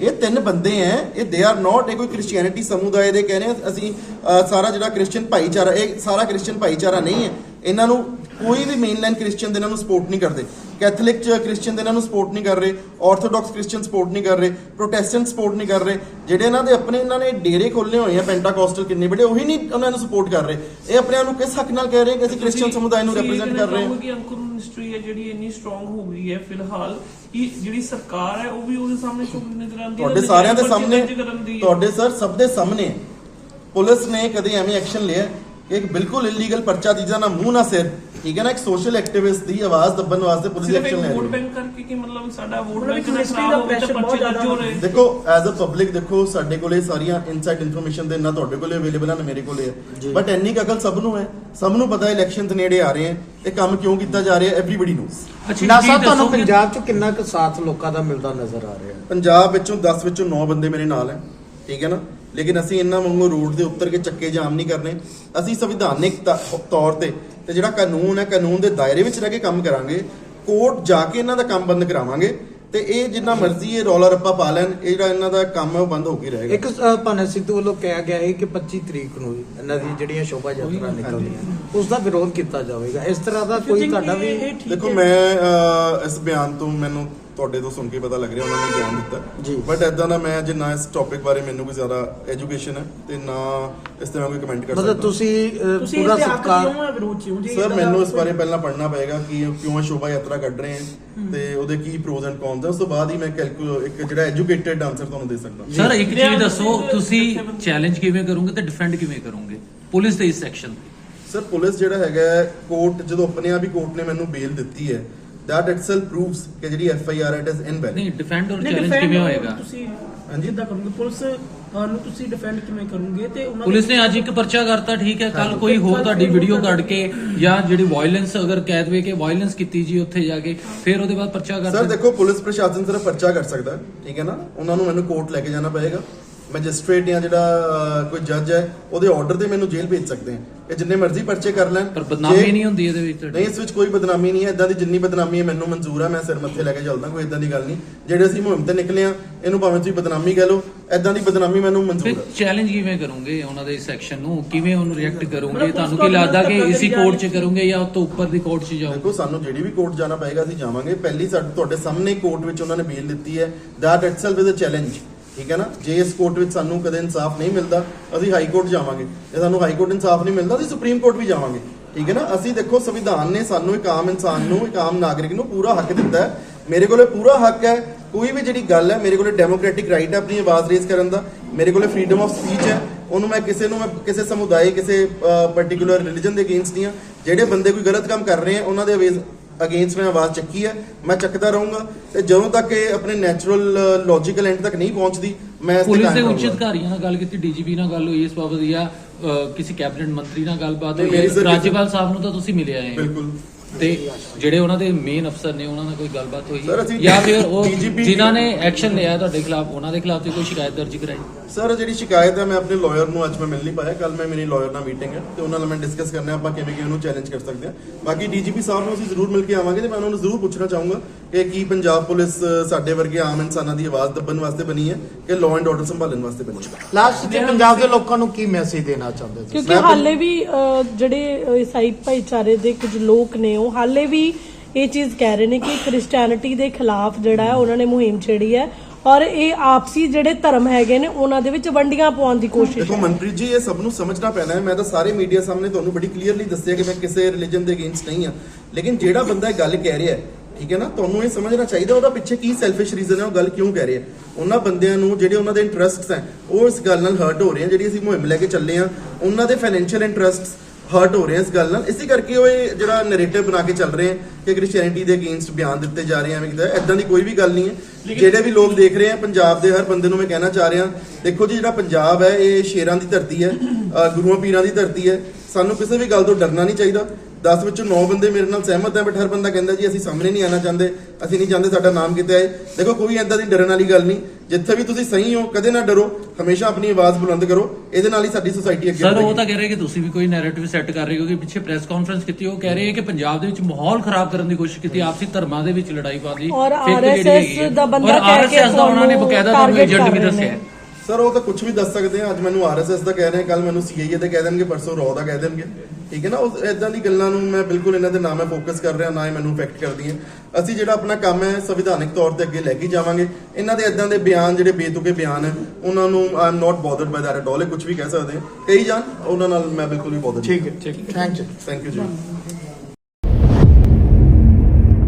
ਇਹ ਤਿੰਨ ਬੰਦੇ ਐ, ਇਹ ਦੇ ਆਰ ਨਾਟ ਇਹ ਕੋਈ ਕ੍ਰਿਸਚੀਅਨਿਟੀ ਸਮੁਦਾਇ ਦੇ ਕਹਿ ਰਹੇ ਅਸੀਂ ਸਾਰਾ ਜਿਹੜਾ ਕ੍ਰਿਸਚੀਅਨ ਭਾਈਚਾਰਾ, ਇਹ ਸਾਰਾ ਕ੍ਰਿਸਚੀਅਨ ਭਾਈਚਾਰਾ ਨਹੀਂ ਹੈ ਇਹਨਾਂ ਨੂੰ ਕੋਈ ਵੀ ਮੇਨਲਾਈਨ ਕ੍ਰਿਸਚੀਅਨ ਦੇ ਇਹਨਾਂ ਨੂੰ ਸਪੋਰਟ ਨਹੀਂ ਕਰਦੇ। ਕੈਥੋਲਿਕ ਚ ਕ੍ਰਿਸਚੀਅਨ ਦੇ ਇਹਨਾਂ ਨੂੰ ਸਪੋਰਟ ਨਹੀਂ ਕਰ ਰਹੇ ਆਰਥੋਡਾਕਸ ਕ੍ਰਿਸਚੀਅਨ ਸਪੋਰਟ ਨਹੀਂ ਕਰ ਰਹੇ ਪ੍ਰੋਟੈਸਟੈਂਟ ਸਪੋਰਟ ਨਹੀਂ ਕਰ ਰਹੇ ਜਿਹੜੇ ਇਹਨਾਂ ਦੇ ਆਪਣੇ ਇਹਨਾਂ ਨੇ ਡੇਰੇ ਖੋਲ੍ਹੇ ਹੋਏ ਆ ਪੈਂਟਾਕੋਸਟਲ ਕਿੰਨੇ ਬੜੇ ਉਹੀ ਨਹੀਂ ਉਹਨਾਂ ਨੂੰ ਸਪੋਰਟ ਕਰ ਰਹੇ। ਇਹ ਆਪਣੇ ਆਪ ਨੂੰ ਕਿਸ ਹੱਕ ਨਾਲ ਕਹਿ ਰਹੇ ਕਿ ਅਸੀਂ ਕ੍ਰਿਸਚੀਅਨ ਸਮੁਦਾਇ ਨੂੰ ਰਿਪਰੈਜ਼ੈਂਟ ਕਰ ਰਹੇ ਹਾਂ? ਕਿ ਅੰਕੁਰ ਮਿਨਿਸਟਰੀ ਹੈ ਜਿਹੜੀ ਇੰਨੀ ਸਟਰੋਂਗ ਹੋ ਗਈ ਹੈ ਫਿਲਹਾਲ ਕਿ ਜਿਹੜੀ ਸਰਕਾਰ ਹੈ ਉਹ ਵੀ ਉਹਦੇ ਸਾਹਮਣੇ ਝੁਕਦੀ ਨਜ਼ਰ ਆਉਂਦੀ ਹੈ ਤੁਹਾਡੇ ਸਾਰਿਆਂ ਦੇ ਸਾਹਮਣੇ ਦੀ- ਤੁਹਾਡੇ ਸਰ ਸਭ ਦੇ ਸਾਹਮਣੇ ਪੁਲਿਸ ਨੇ ਕਦੇ ਐਵੇਂ ਐਕਸ਼ਨ ਲਿਆ ਕਿ ਇੱਕ ਬਿਲਕੁਲ ਇਲੀਗਲ ਪਰਚਾ ਦੀਜਾ ਨਾ ਮੂੰਹ ਨਾ ਸਿਰ ਠੀਕ ਹੈ ਨਾ ਇੱਕ ਸੋਸ਼ਲ ਐਕਟਿਵਿਸਟ ਦੀ ਆਵਾਜ਼ ਦੱਬਣ ਵਾਸਤੇ ਪੁਲਿਸ ਐਕਸ਼ਨ ਲੈ ਵੋਟ ਰਹੀ ਹੈ। ਬੈਂਕ ਕਰਕੇ ਕਿ ਮਤਲਬ ਸਾਡਾ ਵੋਟ ਬੈਂਕ ਨਾ ਖਰਾਬ ਦਾ ਹੋਵੇ ਤੇ ਪਰਚੇ ਦਰਜ ਹੋ ਰਹੇ। ਦੇਖੋ ਐਜ਼ ਅ ਪਬਲਿਕ ਦੇਖੋ ਸਾਡੇ ਕੋਲੇ ਸਾਰੀਆਂ ਇਨਸਾਈਡ ਇਨਫੋਰਮੇਸ਼ਨ ਦੇ ਨਾ ਤੁਹਾਡੇ ਕੋਲੇ ਅਵੇਲੇਬਲ ਹਨ ਮੇਰੇ ਕੋਲੇ ਹੈ। ਬਟ ਇੰਨੀ ਕੁ ਅਕਲ ਸਭ ਨੂੰ ਹੈ। ਸਭ ਨੂੰ ਪਤਾ ਹੈ ਇਲੈਕਸ਼ਨਸ ਨੇੜੇ ਆ ਰਹੇ ਹੈ। ਇਹ ਕੰਮ ਕਿਉਂ ਕੀਤਾ ਜਾ ਰਿਹਾ ਐਵਰੀਬਾਡੀ ਨੋਸ ਅੱਛਾ ਨਾ ਸਾਹਿਬ ਤੁਹਾਨੂੰ ਪੰਜਾਬ 'ਚ ਕਿੰਨਾ ਕੁ ਸਾਥ ਲੋਕਾਂ ਦਾ ਮਿਲਦਾ ਨਜ਼ਰ ਆ ਰਿਹਾ ਪੰਜਾਬ ਵਿੱਚੋਂ 10 ਵਿੱਚੋਂ 9 ਬੰਦੇ ਮੇਰੇ ਨਾਲ ਹੈ। ਠੀਕ ਹੈ ਨਾ? ਲੇਕਿਨ ਅਸੀਂ ਇਹਨਾਂ ਵਾਂਗੂ ਰੋਡ ਦੇ ਉੱਤਰ ਕੇ ਚੱਕੇ ਜਾਮ ਨਹੀਂ ਕਰਨੇ ਅਸੀਂ ਸੰਵਿਧਾਨਿਕ ਤੌਰ ਤੇ ਤੇ ਜਿਹੜਾ ਕਾਨੂੰਨ ਹੈ ਕਾਨੂੰਨ ਦੇ ਦਾਇਰੇ ਵਿੱਚ ਰਹਿ ਕੇ ਕੰਮ ਕਰਾਂਗੇ ਕੋਰਟ ਜਾ ਕੇ ਇਹਨਾਂ ਦਾ ਕੰਮ ਬੰਦ ਕਰਾਵਾਂਗੇ ਤੇ ਇਹ ਜਿੰਨਾ ਮਰਜ਼ੀ ਇਹ ਰੌਲਾ ਰੱਪਾ ਪਾ ਲੈਣ ਇਹ ਜਿਹੜਾ ਇਹਨਾਂ ਦਾ ਕੰਮ ਹੈ ਉਹ ਬੰਦ ਹੋ ਕੇ ਰਹੇਗਾ। ਇੱਕ ਭਾਨਾ ਸਿੱਧੂ ਵੱਲੋਂ ਕਿਹਾ ਗਿਆ ਹੈ ਕਿ 25 ਤਰੀਕ ਨੂੰ ਇਹਨਾਂ ਦੀ ਜਿਹੜੀਆਂ ਸ਼ੋਭਾ ਯਾਤਰਾ ਨਿਕਲਦੀਆਂ ਉਸ ਦਾ ਵਿਰੋਧ ਕੀਤਾ ਜਾਵੇਗਾ। ਇਸ ਤਰ੍ਹਾਂ ਦਾ ਕੋਈ ਤੁਹਾਡਾ ਵੀ ਦੇਖੋ? ਮੈਂ ਇਸ ਬਿਆਨ ਤੋਂ ਮੈਨੂੰ ਤੁਹਾਡੇ ਤੋਂ ਸੁਣ ਕੇ ਪਤਾ ਲੱਗ ਰਿਹਾ ਉਹਨਾਂ ਨੇ ਬਿਆਨ ਦਿੱਤਾ। ਬਟ ਐਦਾਂ ਦਾ ਮੈਂ ਜੇ ਨਾ ਇਸ ਟੌਪਿਕ ਬਾਰੇ ਮੈਨੂੰ ਕੋਈ ਜ਼ਿਆਦਾ ਐਜੂਕੇਸ਼ਨ ਹੈ ਤੇ ਨਾ ਇਸ ਤੇ ਮੈਂ ਕੋਈ ਕਮੈਂਟ ਕਰ ਸਕਦਾ ਮਤਲਬ ਤੁਸੀਂ ਪੂਰਾ ਸਤਿਕਾਰ ਹੈ ਹੋ ਸਰ ਮੈਨੂੰ ਇਸ ਬਾਰੇ ਪਹਿਲਾਂ ਪੜ੍ਹਨਾ ਪਏਗਾ ਕਿ ਕਿਉਂ ਸ਼ੋਭਾ ਯਾਤਰਾ ਕੱਢ ਰਹੇ ਹਨ ਤੇ ਉਹਦੇ ਕੀ ਪ੍ਰੋਜ਼ ਐਂਡ ਕੌਨਸ ਹੈ ਉਸ ਤੋਂ ਬਾਅਦ ਹੀ ਮੈਂ ਕੈਲਕੂ ਇੱਕ ਜਿਹੜਾ ਐਜੂਕੇਟਿਡ ਆਨਸਰ ਤੁਹਾਨੂੰ ਦੇ ਸਕਦਾ ਸਰ ਇੱਕ। ਚੀਜ਼ ਦੱਸੋ। ਤੁਸੀਂ। ਚੈਲੰਜ ਕਿਵੇਂ ਕਰੋਗੇ ਤੇ ਡਿਫੈਂਡ ਕਿਵੇਂ ਕਰੋਗੇ ਪੁਲਿਸ ਦੇ ਇਸ ਸੈਕਸ਼ਨ ਸਰ ਪੁਲਿਸ ਜਿਹੜਾ ਹੈਗਾ ਕੋਰਟ ਜਦੋਂ ਆਪਣੇ ਆਪ ਹੀ ਕੋਰਟ ਨੇ ਮੈਨੂੰ ਬੇਲ ਦਿੱਤੀ ਹੈ that itself proves ਕਿ ਜਿਹੜੀ F I R it is invalid ਨਹੀਂ ਡਿਫੈਂਡ ਔਰ ਚੈਲੰਜ defend ਕਿਵੇਂ ਹੋਏਗਾ ਤੁਸੀਂ ਹਾਂਜੀ। ਜਿੱਦਾਂ ਕਰੋਗੇ ਪੁਲਿਸ ਨੂੰ ਤੁਸੀਂ ਡਿਫੈਂਡ ਕਿਵੇਂ ਕਰੋਗੇ ਤੇ ਉਹਨਾਂ ਪੁਲਿਸ ਨੇ ਅੱਜ ਇੱਕ ਪਰਚਾ ਕਰਤਾ ਠੀਕ ਹੈ ਕੱਲ। ਕੋਈ ਹੋਰ ਤੁਹਾਡੀ ਵੀਡੀਓ ਕੱਢ ਕੇ ਜਾਂ ਜਿਹੜੀ ਵਾਇਲੈਂਸ ਅਗਰ ਕਹਿ ਦੇਵੇ ਕਿ ਵਾਇਲੈਂਸ ਕੀਤੀ ਜੀ ਉੱਥੇ ਜਾ ਕੇ ਫਿਰ ਉਹਦੇ ਬਾਅਦ ਪਰਚਾ ਕਰ ਸਰ ਦੇਖੋ ਪੁਲਿਸ ਪ੍ਰਸ਼ਾਸਨ ਸਿਰਫ ਪਰਚਾ ਕਰ ਸਕਦਾ ਠੀਕ ਹੈ ਨਾ ਉਹਨਾਂ ਨੂੰ ਮੈਨੂੰ ਕੋਰਟ ਲੈ ਕੇ ਜਾਣਾ ਪਏਗਾ ਮੈਜਿਸਟ੍ਰੇਟ ਜਾਂ ਜਿਹੜਾ ਕੋਈ ਜੱਜ ਹੈ ਉਹਦੇ ਆਰਡਰ ਤੇ ਮੈਨੂੰ ਜੇਲ੍ਹ ਭੇਜ ਸਕਦੇ ਹੈ। ਇਹ ਜਿੰਨੇ ਮਰਜ਼ੀ ਪਰਚੇ ਕਰ ਲੈਣ। ਪਰ ਬਦਨਾਮੀ ਨਹੀਂ ਹੁੰਦੀ ਇਹਦੇ ਵਿੱਚ। ਨਹੀਂ ਇਸ ਵਿੱਚ ਕੋਈ ਬਦਨਾਮੀ ਨਹੀਂ ਹੈ। ਇਦਾਂ ਦੀ ਜਿੰਨੀ ਬਦਨਾਮੀ ਹੈ ਮੈਨੂੰ ਮਨਜ਼ੂਰ ਹੈ ਮੈਂ ਸਿਰ ਮੱਥੇ ਲੈ ਕੇ ਚੱਲਦਾ ਕੋਈ ਇਦਾਂ ਦੀ ਗੱਲ ਨਹੀਂ। ਜਿਹੜੇ ਅਸੀਂ ਮੁਹਿੰਮ ਤੇ ਨਿਕਲੇ ਆ ਇਹਨੂੰ ਭਾਵੇਂ ਤੁਸੀਂ ਬਦਨਾਮੀ ਕਹਿ ਲਓ ਇਦਾਂ ਦੀ ਬਦਨਾਮੀ ਮੈਨੂੰ ਮਨਜ਼ੂਰ ਹੈ। ਚੈਲੰਜ ਕਿਵੇਂ ਕਰੋਗੇ ਉਹਨਾਂ ਦੇ ਸੈਕਸ਼ਨ ਨੂੰ? ਕਿਵੇਂ ਉਹਨੂੰ ਰਿਐਕਟ ਕਰੋਗੇ? ਤੁਹਾਨੂੰ ਕੀ ਲੱਗਦਾ ਕਿ ਇਸੀ ਕੋਰਟ 'ਚ ਕਰੋਗੇ ਜਾਂ ਉਸ ਤੋਂ ਉੱਪਰ ਦੀ ਕੋਰਟ 'ਚ ਜਾਓਗੇ? ਦੇਖੋ ਸਾਨੂੰ ਜਿਹੜੀ ਵੀ ਕੋਰਟ ਜਾਣਾ ਪਏਗਾ ਅਸੀਂ ਜਾਵਾਂਗੇ। ਪਹਿਲੀ ਸਾਡੇ ਤੁਹਾਡੇ ਸਾਹਮਣੇ ਕੋਰਟ ਵਿੱਚ ਉਹਨਾਂ ਨੇ ਬੇਲ ਦਿੱਤੀ ਹੈ। That itself is a challenge ਠੀਕ ਹੈ ਨਾ? ਜੇ ਇਸ ਕੋਰਟ ਵਿੱਚ ਸਾਨੂੰ ਕਦੇ ਇਨਸਾਫ ਨਹੀਂ ਮਿਲਦਾ, ਅਸੀਂ ਹਾਈ ਕੋਰਟ ਜਾਵਾਂਗੇ। ਜੇ ਸਾਨੂੰ ਹਾਈ ਕੋਰਟ ਇਨਸਾਫ ਨਹੀਂ ਮਿਲਦਾ, ਅਸੀਂ ਸੁਪਰੀਮ ਕੋਰਟ ਵੀ ਜਾਵਾਂਗੇ। ਠੀਕ ਹੈ ਨਾ? ਅਸੀਂ ਦੇਖੋ, ਸੰਵਿਧਾਨ ਨੇ ਸਾਨੂੰ ਇੱਕ ਆਮ ਇਨਸਾਨ ਨੂੰ, ਇੱਕ ਆਮ ਨਾਗਰਿਕ ਨੂੰ ਪੂਰਾ ਹੱਕ ਦਿੱਤਾ ਹੈ। ਮੇਰੇ ਕੋਲੇ ਪੂਰਾ ਹੱਕ ਹੈ, ਕੋਈ ਵੀ ਜਿਹੜੀ ਗੱਲ ਹੈ, ਮੇਰੇ ਕੋਲੇ ਡੈਮੋਕ੍ਰੈਟਿਕ ਰਾਈਟ ਹੈ ਆਪਣੀ ਆਵਾਜ਼ ਰੇਜ਼ ਕਰਨ ਦਾ। ਮੇਰੇ ਕੋਲੇ ਫਰੀडम ਆਫ ਸਪੀਚ ਹੈ। ਉਹਨੂੰ ਮੈਂ ਕਿਸੇ ਨੂੰ, ਮੈਂ ਕਿਸੇ ਸਮੁਦਾਇ, ਕਿਸੇ ਪਾਰਟਿਕੂਲਰ ਰਿਲੀਜਨ ਦੇ ਅਗੇਂਸਟ ਨਹੀਂ ਹਾਂ। ਜਿਹੜੇ ਬੰਦੇ ਕੋਈ ਗਲਤ ਕੰਮ ਕਰ ਰਹੇ ਆ ਉਹਨਾਂ ਦੇ ਅਵੇਜ਼ ਅਗੇਂਸਟ ਮੈਂ ਆਵਾਜ਼ ਚੱਕੀ ਹੈ ਮੈਂ ਚੱਕਦਾ ਰਹੂੰਗਾ ਤੇ ਜਦੋਂ ਤੱਕ ਇਹ ਆਪਣੇ ਨੈਚੁਰਲ ਲੌਜੀਕਲ ਐਂਡ ਤੱਕ ਨਹੀਂ ਪਹੁੰਚਦੀ ਮੈਂ ਪੁਲਿਸ ਦੇ ਉੱਚ। ਅਧਿਕਾਰੀਆਂ ਨਾਲ ਗੱਲ ਕੀਤੀ ਡੀਜੀਪੀ ਨਾਲ ਗੱਲ ਹੋਈ ਇਸ ਬਾਬਤ ਜਾਂ ਕਿਸੇ ਕੈਬਨਿਟ ਮੰਤਰੀ ਨਾਲ ਗੱਲਬਾਤ ਹੋਈ ਰਾਜਪਾਲ ਸਾਹਿਬ ਨੂੰ ਤਾਂ ਤੁਸੀਂ ਮਿਲੇ ਆਏ ਹੋ। ਬਿਲਕੁਲ। ਤੇ ਜਿਹੜੇ ਉਹਨਾਂ ਦੇ ਮੇਨ ਅਫਸਰ ਨੇ ਉਹਨਾਂ ਨਾਲ ਕੋਈ ਗੱਲਬਾਤ ਹੋਈ ਜਾਂ ਫਿਰ ਉਹ ਜਿਨ੍ਹਾਂ ਨੇ ਐਕਸ਼ਨ ਲਿਆ ਤੁਹਾਡੇ ਖਿਲਾਫ ਉਹਨਾਂ ਦੇ ਖਿਲਾਫ ਤੇ ਕੋਈ ਸ਼ਿਕਾਇਤ ਦਰਜ ਕਰਾਈ? ਸਰ ਜਿਹੜੀ ਸ਼ਿਕਾਇਤ ਹੈ ਮੈਂ ਆਪਣੇ ਲਾਇਰ ਨੂੰ ਅੱਜ ਮੈਂ ਮਿਲ ਨਹੀਂ ਪਾਇਆ। ਕੱਲ ਮੈਂ ਮੇਰੀ ਲਾਇਰ ਨਾਲ ਮੀਟਿੰਗ ਹੈ ਤੇ ਉਹਨਾਂ ਨਾਲ ਮੈਂ ਡਿਸਕਸ ਕਰਨਾ ਆਪਾਂ ਕਿਵੇਂ ਕਿ ਉਹਨੂੰ ਚੈਲੰਜ ਕਰ ਸਕਦੇ ਹਾਂ। ਬਾਕੀ ਡੀਜੀਪੀ ਸਾਹਿਬ ਨੂੰ ਅਸੀਂ ਜ਼ਰੂਰ ਮਿਲ ਕੇ ਆਵਾਂਗੇ ਤੇ ਮੈਂ ਉਹਨਾਂ ਨੂੰ ਜ਼ਰੂਰ ਪੁੱਛਣਾ ਚਾਹੂੰਗਾ ਕਿ ਕੀ ਪੰਜਾਬ ਪੁਲਿਸ ਸਾਡੇ ਵਰਗੇ ਆਮ ਇਨਸਾਨਾਂ ਦੀ ਆਵਾਜ਼ ਦੱਬਣ ਵਾਸਤੇ ਬਣੀ ਹੈ ਕਿ ਲਾਅ ਐਂਡ ਆਰਡਰ ਸੰਭਾਲਣ ਵਾਸਤੇ ਬਣੀ ਹੈ? ਲਾਸਟ ਤੇ ਪੰਜਾਬ ਦੇ ਲੋਕਾਂ ਨੂੰ ਕੀ ਮੈਸੇਜ ਦੇਣਾ ਚਾਹੁੰਦੇ ਤੁਸੀਂ ਕਿਉਂਕਿ ਹਾਲੇ ਵੀ ਜਿਹੜੇ ਈਸਾਈ ਭਾਈਚਾਰੇ ਦੇ ਕੁਝ ਲੋਕ ਨੇ ਉਹ ਹਾਲੇ ਵੀ ਇਹ ਚੀਜ਼ ਕਹਿ ਰਹੇ ਨੇ ਕਿ ਕ੍ਰਿਸਚੀਅਨਿਟੀ ਦੇ ਖਿਲਾਫ ਜਿਹੜਾ ਹੈ ਉਹਨਾਂ ਨੇ ਮੁਹਿੰਮ ਛੇੜੀ ਹੈ। ਔਰ ਇਹ ਆਪਸੀ ਜਿਹੜੇ ਧਰਮ ਹੈਗੇ ਨੇ ਉਹਨਾਂ ਦੇ ਵਿੱਚ ਵੰਡੀਆਂ ਪਾਉਣ ਦੀ ਕੋਸ਼ਿਸ਼ ਦੇਖੋ ਹੈ। ਮਨਪ੍ਰੀਤ ਜੀ ਇਹ ਸਭ ਨੂੰ ਸਮਝਣਾ ਪੈਣਾ ਹੈ। ਮੈਂ ਤਾਂ ਸਾਰੇ ਮੀਡੀਆ ਸਾਹਮਣੇ ਤੁਹਾਨੂੰ ਬੜੀ ਕਲੀਅਰਲੀ ਦੱਸਿਆ ਕਿ ਮੈਂ ਕਿਸੇ ਰਿਲੀਜਨ ਦੇ ਅਗੇਂਸਟ ਨਹੀਂ ਆ ਲੇਕਿਨ ਜਿਹੜਾ ਬੰਦਾ ਇਹ ਗੱਲ ਕਹਿ ਰਿਹਾ ਹੈ ਠੀਕ ਹੈ ਨਾ ਤੁਹਾਨੂੰ ਇਹ ਸਮਝਣਾ ਚਾਹੀਦਾ ਉਹਦਾ ਪਿੱਛੇ ਕੀ ਸੈਲਫਿਸ਼ ਰੀਜ਼ਨ ਹੈ ਉਹ ਗੱਲ ਕਿਉਂ ਕਹਿ ਰਿਹਾ ਹੈ? ਉਹਨਾਂ ਬੰਦਿਆਂ ਨੂੰ ਜਿਹੜੇ ਉਹਨਾਂ ਦੇ ਇੰਟਰਸਟਸ ਹੈ ਉਹ ਇਸ ਗੱਲ ਨਾਲ ਹਰਟ ਹੋ ਰਹੇ ਆ ਜਿਹੜੀ ਅਸੀਂ ਮੁਹਿੰਮ ਲੈ ਕੇ ਚੱਲੇ ਆ ਉਹਨਾਂ ਦੇ ਫਾਈਨੈਂਸ਼ੀਅਲ ਇੰਟਰਸਟਸ ਹਰਟ ਹੋ ਰਹੇ ਆ ਇਸ ਗੱਲ ਨਾਲ। ਇਸੇ ਕਰਕੇ ਉਹ ਇਹ ਜਿਹੜਾ ਨੈਰੇਟਿਵ ਬਣਾ ਕੇ ਚੱਲ ਰਹੇ ਆ ਕਿ ਕ੍ਰਿਸਚੀਅਨਿਟੀ ਦੇ ਅਗੇਂਸਟ ਬਿਆਨ ਦਿੱਤੇ ਜਾ ਰਹੇ ਆ ਐਵੇਂ ਕਿਦਾ ਐਦਾਂ ਦੀ ਕੋਈ ਵੀ ਗੱਲ ਨਹੀਂ ਹੈ। ਜਿਹੜੇ ਵੀ ਲੋਕ ਦੇਖ ਰਹੇ ਆ, ਪੰਜਾਬ ਦੇ ਹਰ ਬੰਦੇ ਨੂੰ ਮੈਂ ਕਹਿਣਾ ਚਾਹ ਰਿਹਾ, ਦੇਖੋ ਜੀ ਜਿਹੜਾ ਪੰਜਾਬ ਹੈ, ਇਹ ਸ਼ੇਰਾਂ ਦੀ ਧਰਤੀ ਹੈ, ਅਹ ਗੁਰੂਆਂ ਪੀਰਾਂ ਦੀ ਧਰਤੀ ਹੈ, ਸਾਨੂੰ ਕਿਸੇ ਵੀ ਗੱਲ ਤੋਂ ਡਰਨਾ ਨਹੀਂ ਚਾਹੀਦਾ। 10 ਵਿੱਚੋਂ 9 ਬੰਦੇ ਮੇਰੇ ਨਾਲ ਸਹਿਮਤ ਹੈ ਬਟ ਹਰ ਬੰਦਾ ਕਹਿੰਦਾ ਜੀ ਅਸੀਂ ਸਾਹਮਣੇ ਨਹੀਂ ਆਣਾ ਚਾਹੁੰਦੇ ਅਸੀਂ ਨਹੀਂ ਚਾਹੁੰਦੇ ਸਾਡਾ ਨਾਮ ਕਿਤੇ ਆਏ। ਦੇਖੋ ਕੋਈ ਐਦਾਂ ਦੀ ਡਰਨ ਵਾਲੀ ਗੱਲ ਨਹੀਂ। ਜਿੱਥੇ ਵੀ ਤੁਸੀਂ ਸਹੀ ਹੋ ਕਦੇ ਨਾ ਡਰੋ। ਹਮੇਸ਼ਾ ਆਪਣੀ ਆਵਾਜ਼ ਬੁਲੰਦ ਕਰੋ। ਇਹਦੇ ਨਾਲ ਹੀ ਸਾਡੀ ਸੁਸਾਇਟੀ ਅੱਗੇ ਸਰ ਉਹ ਤਾਂ ਕਹਿ ਰਹੇ ਕਿ ਤੁਸੀਂ ਵੀ ਕੋਈ ਨੈਰੇਟਿਵ ਸੈੱਟ ਕਰ ਰਹੇ ਹੋ ਕਿ ਪਿੱਛੇ ਪ੍ਰੈਸ ਕਾਨਫਰੰਸ ਕੀਤੀ ਉਹ ਕਹਿ ਰਹੇ ਕਿ ਪੰਜਾਬ ਦੇ ਵਿੱਚ ਮਾਹੌਲ ਖਰਾਬ ਕਰਨ ਦੀ ਕੋਸ਼ਿਸ਼ ਕੀਤੀ ਆਪਸੀ ਧਰਮਾਂ ਦੇ ਵਿੱਚ ਲੜਾਈ ਔਰ ਜਿਹੜੀ RSS ਹੈਗੀ ਹੈ। ਦਾ ਬੰਦਾ ਔਰ ਕਹਿ ਕੇ ਉਹਨਾਂ ਨੇ ਬਕਾਇਦਾ ਤੁਹਾਨੂੰ ਏਜੰਟ ਵੀ ਦੱਸਿਆ। ਸਰ ਉਹ ਤਾਂ ਕੁਝ ਵੀ ਦੱਸ ਸਕਦੇ ਆ ਅੱਜ ਮੈਨੂੰ ਆਰਐਸਐਸ ਦਾ ਕਹਿ ਰਹੇ ਕੱਲ ਮੈਨੂੰ ਸੀਆਈਏ ਦਾ ਕਹਿ ਦੇਣਗੇ ਪਰਸੋਂ ਰੌ ਦਾ ਕਹਿ ਦੇਣਗੇ। ਠੀਕ ਹੈ ਨਾ? ਉਹ ਇਦਾਂ ਦੀ ਗੱਲਾਂ ਨੂੰ ਮੈਂ ਬਿਲਕੁਲ ਇਹਨਾਂ ਦੇ ਨਾਮ ਮੈਂ ਫੋਕਸ ਕਰ ਰਿਹਾ ਨਾ ਹੀ ਮੈਨੂੰ ਇਫੈਕਟ ਕਰਦੀਆਂ। ਅਸੀਂ ਜਿਹੜਾ ਆਪਣਾ ਕੰਮ ਹੈ ਸੰਵਿਧਾਨਿਕ ਤੌਰ ਤੇ ਅੱਗੇ ਲੈ ਕੇ ਜਾਵਾਂਗੇ। ਇਹਨਾਂ ਦੇ ਇਦਾਂ ਦੇ ਬਿਆਨ ਜਿਹੜੇ ਬੇਤੁਕੇ ਬਿਆਨ ਹੈ ਉਹਨਾਂ ਨੂੰ I am not bothered by that at all ਕੁਝ ਵੀ ਕਹਿ ਸਕਦੇ ਕਹੀ ਜਾਣ ਉਹਨਾਂ ਨਾਲ ਮੈਂ ਬਿਲਕੁਲ ਵੀ ਬੋਦਰ ਠੀਕ ਹੈ ਥੈਂਕ ਯੂ ਥੈਂਕ ਯੂ ਜੀ।